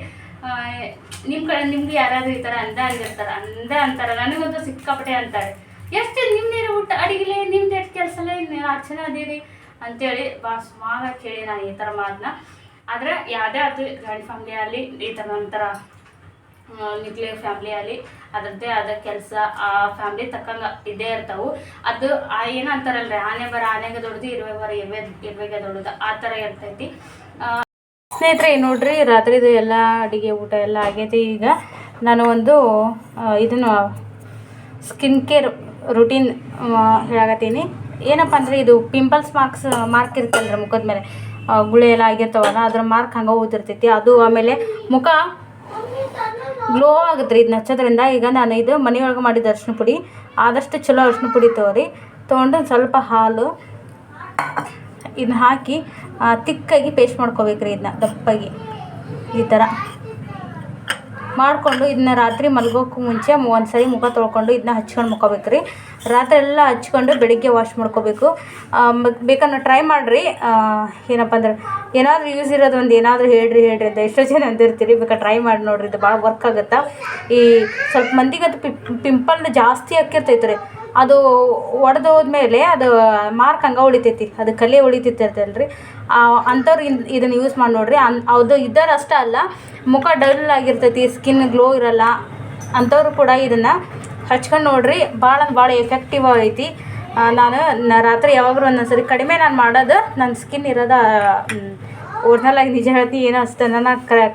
Speaker 1: ನಿಮ್ಮ ಕಡೆ ನಿಮ್ಗೆ ಯಾರಾದರೂ ಈ ಥರ ಅಂದ ಅಂದಿರ್ತಾರೆ, ಅಂದ ಅಂತಾರೆ ನನಗಂತೂ ಸಿಕ್ಕಾಪಟ್ಟೆ ಅಂತಾರೆ. ಎಷ್ಟು ನಿಮ್ದೇನು ಊಟ ಅಡಿಗೆಲೆ, ನಿಮ್ದು ಎಷ್ಟು ಕೆಲಸಲೇ ನೀವು ಅಚ್ಚನ ಅದೀರಿ ಅಂತೇಳಿ ಭಾಳ ಸುಮಾರಾಗಿ ಕೇಳಿ ನಾನು ಈ ಥರ ಮಾತನ್ನ ಆದರೆ ಯಾವುದೇ ಆಯ್ತು ಜಾಯಿಂಟ್ ಫ್ಯಾಮ್ಲಿ ಆಗಲಿ, ಈ ಥರ ಒಂಥರ ನ್ಯೂಕ್ಲಿಯರ್ ಫ್ಯಾಮಿಲಿ ಆಗಲಿ ಅದರದ್ದೇ ಆದ ಕೆಲಸ, ಆ ಫ್ಯಾಮಿಲಿ ತಕ್ಕಂಗೆ ಇದ್ದೇ ಇರ್ತಾವು. ಅದು, ಆ ಅಂತಾರಲ್ರಿ? ಆನೆ ಬರ ಆನೆಗೆ ದೊಡ್ಡದು, ಇರುವೆ ಬರ ಇರುವೆ, ಇರುವೆಗೆ ದೊಡ್ಡದು, ಆ ಥರ ಇರ್ತೈತಿ. ಸ್ನೇಹಿತರೆ ನೋಡಿರಿ, ರಾತ್ರಿದು ಎಲ್ಲ ಅಡುಗೆ ಊಟ ಎಲ್ಲ ಆಗೈತಿ ಈಗ. ನಾನು ಒಂದು ಇದನ್ನು ಸ್ಕಿನ್ ಕೇರ್ ರುಟೀನ್ ಹೇಳಾಕತ್ತೀನಿ. ಏನಪ್ಪ ಅಂದರೆ, ಇದು ಪಿಂಪಲ್ಸ್ ಮಾರ್ಕ್ಸ್ ಮಾರ್ಕ್ ಇರ್ತಲ್ರಿ ಮುಖದ ಮೇಲೆ ಗುಳೆ ಎಲ್ಲ ಆಗಿರ್ತಾವಲ್ಲ, ಅದ್ರ ಮಾರ್ಕ್ ಹಂಗೆ ಹೋಗ್ತಿರ್ತೈತಿ ಅದು ಆಮೇಲೆ ಮುಖ ಗ್ಲೋ ಆಗುತ್ತೆ ರೀ ಇದನ್ನ ಹಚ್ಚೋದ್ರಿಂದ ಈಗ ನಾನು ಇದು ಮನೆಯೊಳಗೆ ಮಾಡಿದ ಅರ್ಶಿನ ಪುಡಿ. ಆದಷ್ಟು ಚಲೋ ಅರಿಶಿನ ಪುಡಿ ತೊಗೊರಿ. ತೊಗೊಂಡು ಸ್ವಲ್ಪ ಹಾಲು. ಇದನ್ನ ಹಾಕಿ ತಿಕ್ಕಾಗಿ ಪೇಸ್ಟ್ ಮಾಡ್ಕೋಬೇಕ್ರಿ ಇದನ್ನ ದಪ್ಪಾಗಿ. ಈ ಥರ ಮಾಡಿಕೊಂಡು ಇದನ್ನ ರಾತ್ರಿ ಮಲ್ಗೋಕ್ಕೂ ಮುಂಚೆ ಒಂದು ಸರಿ ಮುಖ ತೊಳ್ಕೊಂಡು ಇದನ್ನ ಹಚ್ಕೊಂಡು ಮುಕ್ಕೋಬೇಕ್ರಿ ರಾತ್ರಿ ಎಲ್ಲ ಹಚ್ಕೊಂಡು ಬೆಳಿಗ್ಗೆ ವಾಶ್ ಮಾಡ್ಕೋಬೇಕು. ಬೇಕಂದ್ರೆ ಟ್ರೈ ಮಾಡಿರಿ. ಏನಪ್ಪ ಅಂದ್ರೆ, ಏನಾದರೂ ಯೂಸ್ ಇರೋದು ಒಂದು ಏನಾದರೂ ಹೇಳ್ರಿ ಹೇಳ್ರಿ ಅಂತ ಎಷ್ಟೋ ಜನ ಅಂದಿರ್ತೀರಿ. ಬೇಕಾ ಟ್ರೈ ಮಾಡಿ ನೋಡ್ರಿ, ಇದು ಭಾಳ ವರ್ಕ್ ಆಗುತ್ತೆ. ಈ ಸ್ವಲ್ಪ ಮಂದಿಗಂತೂ ಪಿಂಪಲ್ ಜಾಸ್ತಿ ಆಕ್ಕಿರ್ತೈತೆ ರೀ ಅದು ಒಡೆದು ಹೋದ್ಮೇಲೆ ಅದು ಮಾರ್ಕ್ ಹಂಗೆ ಉಳಿತೈತಿ, ಅದು ಕಲೆ ಉಳಿತೈತಲ್ರಿ ಅಂಥವ್ರು ಇನ್ ಇದನ್ನು ಯೂಸ್ ಮಾಡಿ ನೋಡಿರಿ, ಅನ್ ಅದು ಇದ್ದವ್ರು ಅಷ್ಟೇ ಅಲ್ಲ, ಮುಖ ಡಲ್ ಆಗಿರ್ತೈತಿ ಸ್ಕಿನ್ ಗ್ಲೋ ಇರಲ್ಲ, ಅಂಥವ್ರು ಕೂಡ ಇದನ್ನು ಹಚ್ಕೊಂಡು ನೋಡಿರಿ, ಭಾಳ ಭಾಳ ಎಫೆಕ್ಟಿವ್ ಐತಿ ನಾನು ರಾತ್ರಿ ಯಾವಾಗಲೂ ಒಂದೊಂದ್ಸರಿ ಕಡಿಮೆ ನಾನು ಮಾಡೋದು ನನ್ನ ಸ್ಕಿನ್ ಇರೋದು ಒರಿಜಿನಲ್ ಆಗಿ ನಿಜ ಹೇಳ್ತೀನಿ ಏನೋ ಅಷ್ಟು ನನ್ನ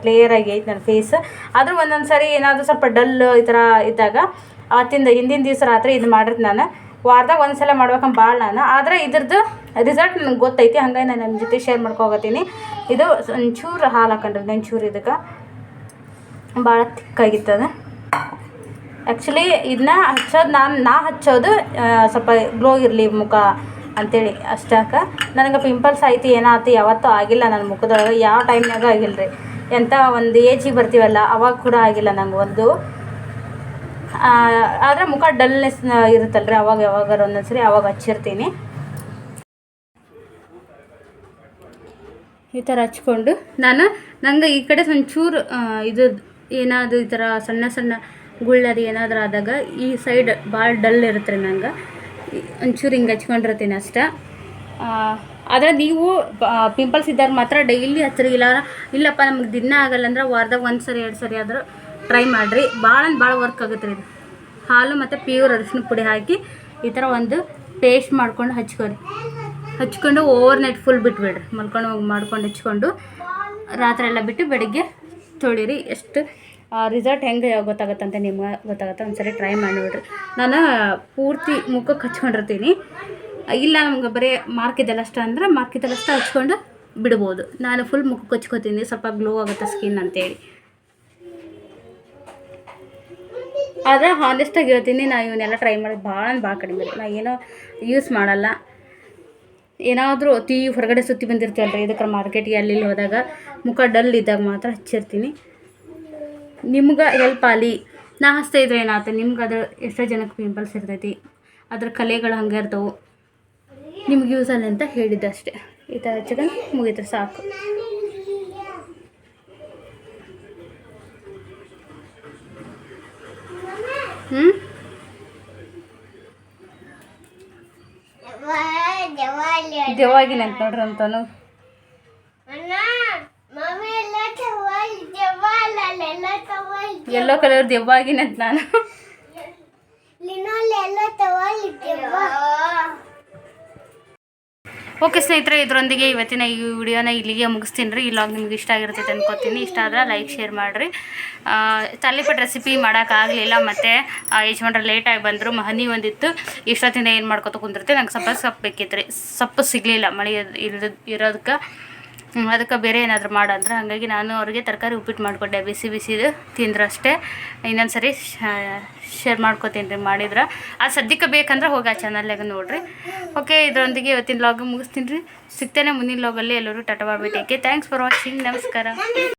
Speaker 1: ಕ್ಲಿಯರ್ ಆಗಿ ಐತೆ ನನ್ನ ಫೇಸ್ ಆದರೂ ಒಂದೊಂದು ಸರಿ ಏನಾದರೂ ಸ್ವಲ್ಪ ಡಲ್ ಈ ಥರ ಇದ್ದಾಗ ಅವತ್ತಿಂದ ಹಿಂದಿನ ದಿವಸ ರಾತ್ರಿ ಇದು ಮಾಡಿರ್ತೀನಿ ನಾನು. ವಾರದಾಗ ಒಂದು ಸಲ ಮಾಡ್ಬೇಕಂತ ಭಾಳ ನಾನು. ಆದರೆ ಇದ್ರದ್ದು ರಿಸಲ್ಟ್ ನನಗೆ ಗೊತ್ತೈತಿ, ಹಂಗಾಗಿ ನಾನು ನಿಮ್ಮ ಜೊತೆ ಶೇರ್ ಮಾಡ್ಕೋಗತ್ತೀನಿ ಇದು ಒಂಚೂರು ಹಾಲು ಹಾಕೊಂಡ್ರಿ, ಒಂಚೂರು ಇದಕ್ಕೆ. ಭಾಳ ತಿಕ್ಕಾಗಿತ್ತದ ಆ್ಯಕ್ಚುಲಿ ಇದನ್ನ ಹಚ್ಚೋದು ನಾನು, ನಾ ಹಚ್ಚೋದು ಸ್ವಲ್ಪ ಗ್ಲೋ ಇರಲಿ ಮುಖ ಅಂತೇಳಿ ಅಷ್ಟಾಕ ನನಗೆ ಪಿಂಪಲ್ಸ್ ಐತಿ ಏನಾಯ್ತು ಯಾವತ್ತೂ ಆಗಿಲ್ಲ ನನ್ನ ಮುಖದೊಳಗೆ, ಯಾವ ಟೈಮ್ನಾಗ ಆಗಿಲ್ಲ ರೀ ಎಂಥ ಒಂದು ಏಜಿಗೆ ಬರ್ತೀವಲ್ಲ, ಅವಾಗ ಕೂಡ ಆಗಿಲ್ಲ ನಂಗೆ ಒಂದು. ಆದರೆ ಮುಖ ಡಲ್ನೆಸ್ ಇರುತ್ತಲ್ರಿ, ಅವಾಗ ಯಾವಾಗಾರ ಒಂದೊಂದ್ಸರಿ ಅವಾಗ ಹಚ್ಚಿರ್ತೀನಿ. ಈ ಥರ ಹಚ್ಕೊಂಡು ನಾನು ನಂಗೆ ಈ ಕಡೆ ಒಂಚೂರು ಇದು ಏನಾದರೂ ಈ ಥರ ಸಣ್ಣ ಸಣ್ಣ ಗುಳ್ಳದು ಏನಾದರೂ ಆದಾಗ ಈ ಸೈಡ್ ಭಾಳ ಡಲ್ ಇರುತ್ತೆ ರೀ ನಂಗೆ. ಒಂಚೂರು ಹಿಂಗೆ ಹಚ್ಕೊಂಡಿರ್ತೀನಿ ಅಷ್ಟೆ. ಆದರೆ ನೀವು ಪಿಂಪಲ್ಸ್ ಇದ್ದಾಗ ಮಾತ್ರ ಡೈಲಿ ಹಚ್ಚಿರಿ ಇಲ್ಲ ಇಲ್ಲಪ್ಪ ನಮ್ಗೆ ದಿನ ಆಗಲ್ಲ ಅಂದ್ರೆ ವಾರದಾಗ ಒಂದು ಸರಿ ಎರಡು ಸರಿ ಆದರೂ ಟ್ರೈ ಮಾಡಿರಿ. ಭಾಳ ಭಾಳ ವರ್ಕ್ ಆಗುತ್ತೆ ರೀ ಇದು. ಹಾಲು ಮತ್ತು ಪ್ಯೂರ್ ಅರಿಶಿನ ಪುಡಿ ಹಾಕಿ ಈ ಥರ ಒಂದು ಪೇಸ್ಟ್ ಮಾಡ್ಕೊಂಡು ಹಚ್ಕೊರಿ. ಹಚ್ಕೊಂಡು ಓವರ್ ನೈಟ್ ಫುಲ್ ಬಿಟ್ಬಿಡ್ರಿ. ಮಲ್ಕೊಂಡು ಹೋಗಿ ಮಾಡ್ಕೊಂಡು ಹಚ್ಕೊಂಡು ರಾತ್ರಿ ಎಲ್ಲ ಬಿಟ್ಟು ಬೆಳಿಗ್ಗೆ ತೊಳಿರಿ. ಎಷ್ಟು ರಿಸಲ್ಟ್ ಹೆಂಗೆ ಗೊತ್ತಾಗುತ್ತೆ ಅಂತ ನಿಮ್ಗೆ ಗೊತ್ತಾಗುತ್ತೆ. ಒಂದ್ಸರಿ ಟ್ರೈ ಮಾಡಿ ನೋಡ್ರಿ ನಾನು ಪೂರ್ತಿ ಮುಖಕ್ಕೆ ಹಚ್ಕೊಂಡಿರ್ತೀನಿ. ಇಲ್ಲ ನಮ್ಗೆ ಬರೀ ಮಾರ್ಕ್ ಇದೆಲ್ಲ ಅಷ್ಟ ಅಂದ್ರೆ ಮಾರ್ಕ್ ಇದೆಲ್ಲ ಅಷ್ಟ ಹಚ್ಕೊಂಡು ಬಿಡ್ಬೋದು. ನಾನು ಫುಲ್ ಮುಖಕ್ಕೆ ಹಚ್ಕೋತೀನಿ. ಸ್ವಲ್ಪ ಗ್ಲೋ ಆಗುತ್ತೆ ಸ್ಕಿನ್ ಅಂತೇಳಿ. ಆದರೆ ಹಾನೆಸ್ಟಾಗಿ ಹೇಳ್ತೀನಿ, ನಾ ಇವನ್ನೆಲ್ಲ ಟ್ರೈ ಮಾಡೋದು ಭಾಳ ಭಾಳ ಕಡಿಮೆ ರೀ. ನಾ ಏನೋ ಯೂಸ್ ಮಾಡಲ್ಲ. ಏನಾದರೂ ಅತಿ ಹೊರಗಡೆ ಸುತ್ತಿ ಬಂದಿರ್ತೀವಲ್ಲ ಇದಕ್ಕೆ ಮಾರ್ಕೆಟ್ಗೆ ಅಲ್ಲಿ ಹೋದಾಗ, ಮುಖ ಡಲ್ ಇದ್ದಾಗ ಮಾತ್ರ ಹಚ್ಚಿರ್ತೀನಿ. ನಿಮ್ಗೆ ಹೆಲ್ಪ್ ಆಗಲಿ. ನಾ ಹಚ್ತಾ ಇದ್ರೆ ಏನಾಗುತ್ತೆ ನಿಮ್ಗೆ ಅದು ಎಷ್ಟೋ ಜನಕ್ಕೆ ಪಿಂಪಲ್ಸ್ ಇರ್ತೈತಿ, ಅದ್ರ ಕಲೆಗಳು ಹಂಗೆ ಇರ್ತವೆ. ನಿಮ್ಗೆ ಯೂಸ್ ಅಲ್ಲಿ ಅಂತ ಹೇಳಿದ್ದೆ ಅಷ್ಟೇ. ಈ ಥರ ಹಚ್ಚಿದ್ರೆ ಮುಗೀತು ಸಾಕು. ಹ್ಞೂ ಅಂತ ನೋಡ್ರಿ ಅಂತಾನು.
Speaker 3: ಎಲ್ಲ
Speaker 1: ಕಲರ್ ದೆವ್ವಾಗಿನಂತ ನಾನು. ಓಕೆ ಸ್ನೇಹಿತರೆ, ಇದರೊಂದಿಗೆ ಇವತ್ತಿನ ಈ ವಿಡಿಯೋನ ಇಲ್ಲಿಗೆ ಮುಗಿಸ್ತೀನಿ ರೀ. ಇಲ್ಲಾಗ ಲಾಗ್ ನಿಮ್ಗೆ ಇಷ್ಟ ಆಗಿರ್ತೈತೆ ಅನ್ಕೋತೀನಿ. ಇಷ್ಟ ಆದ್ರೆ ಲೈಕ್ ಶೇರ್ ಮಾಡಿರಿ. ತಾಲಿಪಟ್ಟು ರೆಸಿಪಿ ಮಾಡೋಕ್ಕಾಗಲಿಲ್ಲ ಮತ್ತು ಯಜಮಾನ್ರು ಲೇಟಾಗಿ ಬಂದರು. ಹನಿ ಒಂದಿತ್ತು. ಇಷ್ಟೊತ್ತಿಂದ ಏನು ಮಾಡ್ಕೋತ ಕುಂದಿರ್ತೀವಿ? ನಂಗೆ ಸಪ್ಪ ಸೊಪ್ಪು ಬೇಕಿತ್ತು ರೀ ಸೊಪ್ಪು ಸಿಗಲಿಲ್ಲ ಮಳೆ ಇಲ್ದ ಇರೋದಕ್ಕೆ ಅದಕ್ಕೆ ಬೇರೆ ಏನಾದರೂ ಮಾಡಂದ್ರೆ ಹಾಗಾಗಿ ನಾನು ಅವ್ರಿಗೆ ತರಕಾರಿ ಉಪ್ಪಿಟ್ಟು ಮಾಡಿಕೊಟ್ಟೆ ಬಿಸಿ ಬಿಸಿದು ತಿಂದ್ರು ಅಷ್ಟೇ ಇನ್ನೊಂದು ಸರಿ ಶೇರ್ ಮಾಡ್ಕೊತೀನಿ ರೀ, ಮಾಡಿದ್ರೆ. ಆ ಸದ್ಯಕ್ಕೆ ಬೇಕಂದ್ರೆ ಹೋಗಿ ಆ ಚಾನಲ್ನಾಗ ನೋಡಿರಿ. ಓಕೆ ಇದರೊಂದಿಗೆ ಇವತ್ತಿನ ಲಾಗ್ ಮುಗಿಸ್ತೀನಿ ರೀ. ಸಿಗ್ತೇನೆ ಮುಂದಿನ ಲಾಗಲ್ಲಿ ಎಲ್ಲರೂ ಟಾಟಾ ಬಾಬಿಟೇಕೆ ಥ್ಯಾಂಕ್ಸ್ ಫಾರ್ ವಾಚಿಂಗ್ ನಮಸ್ಕಾರ.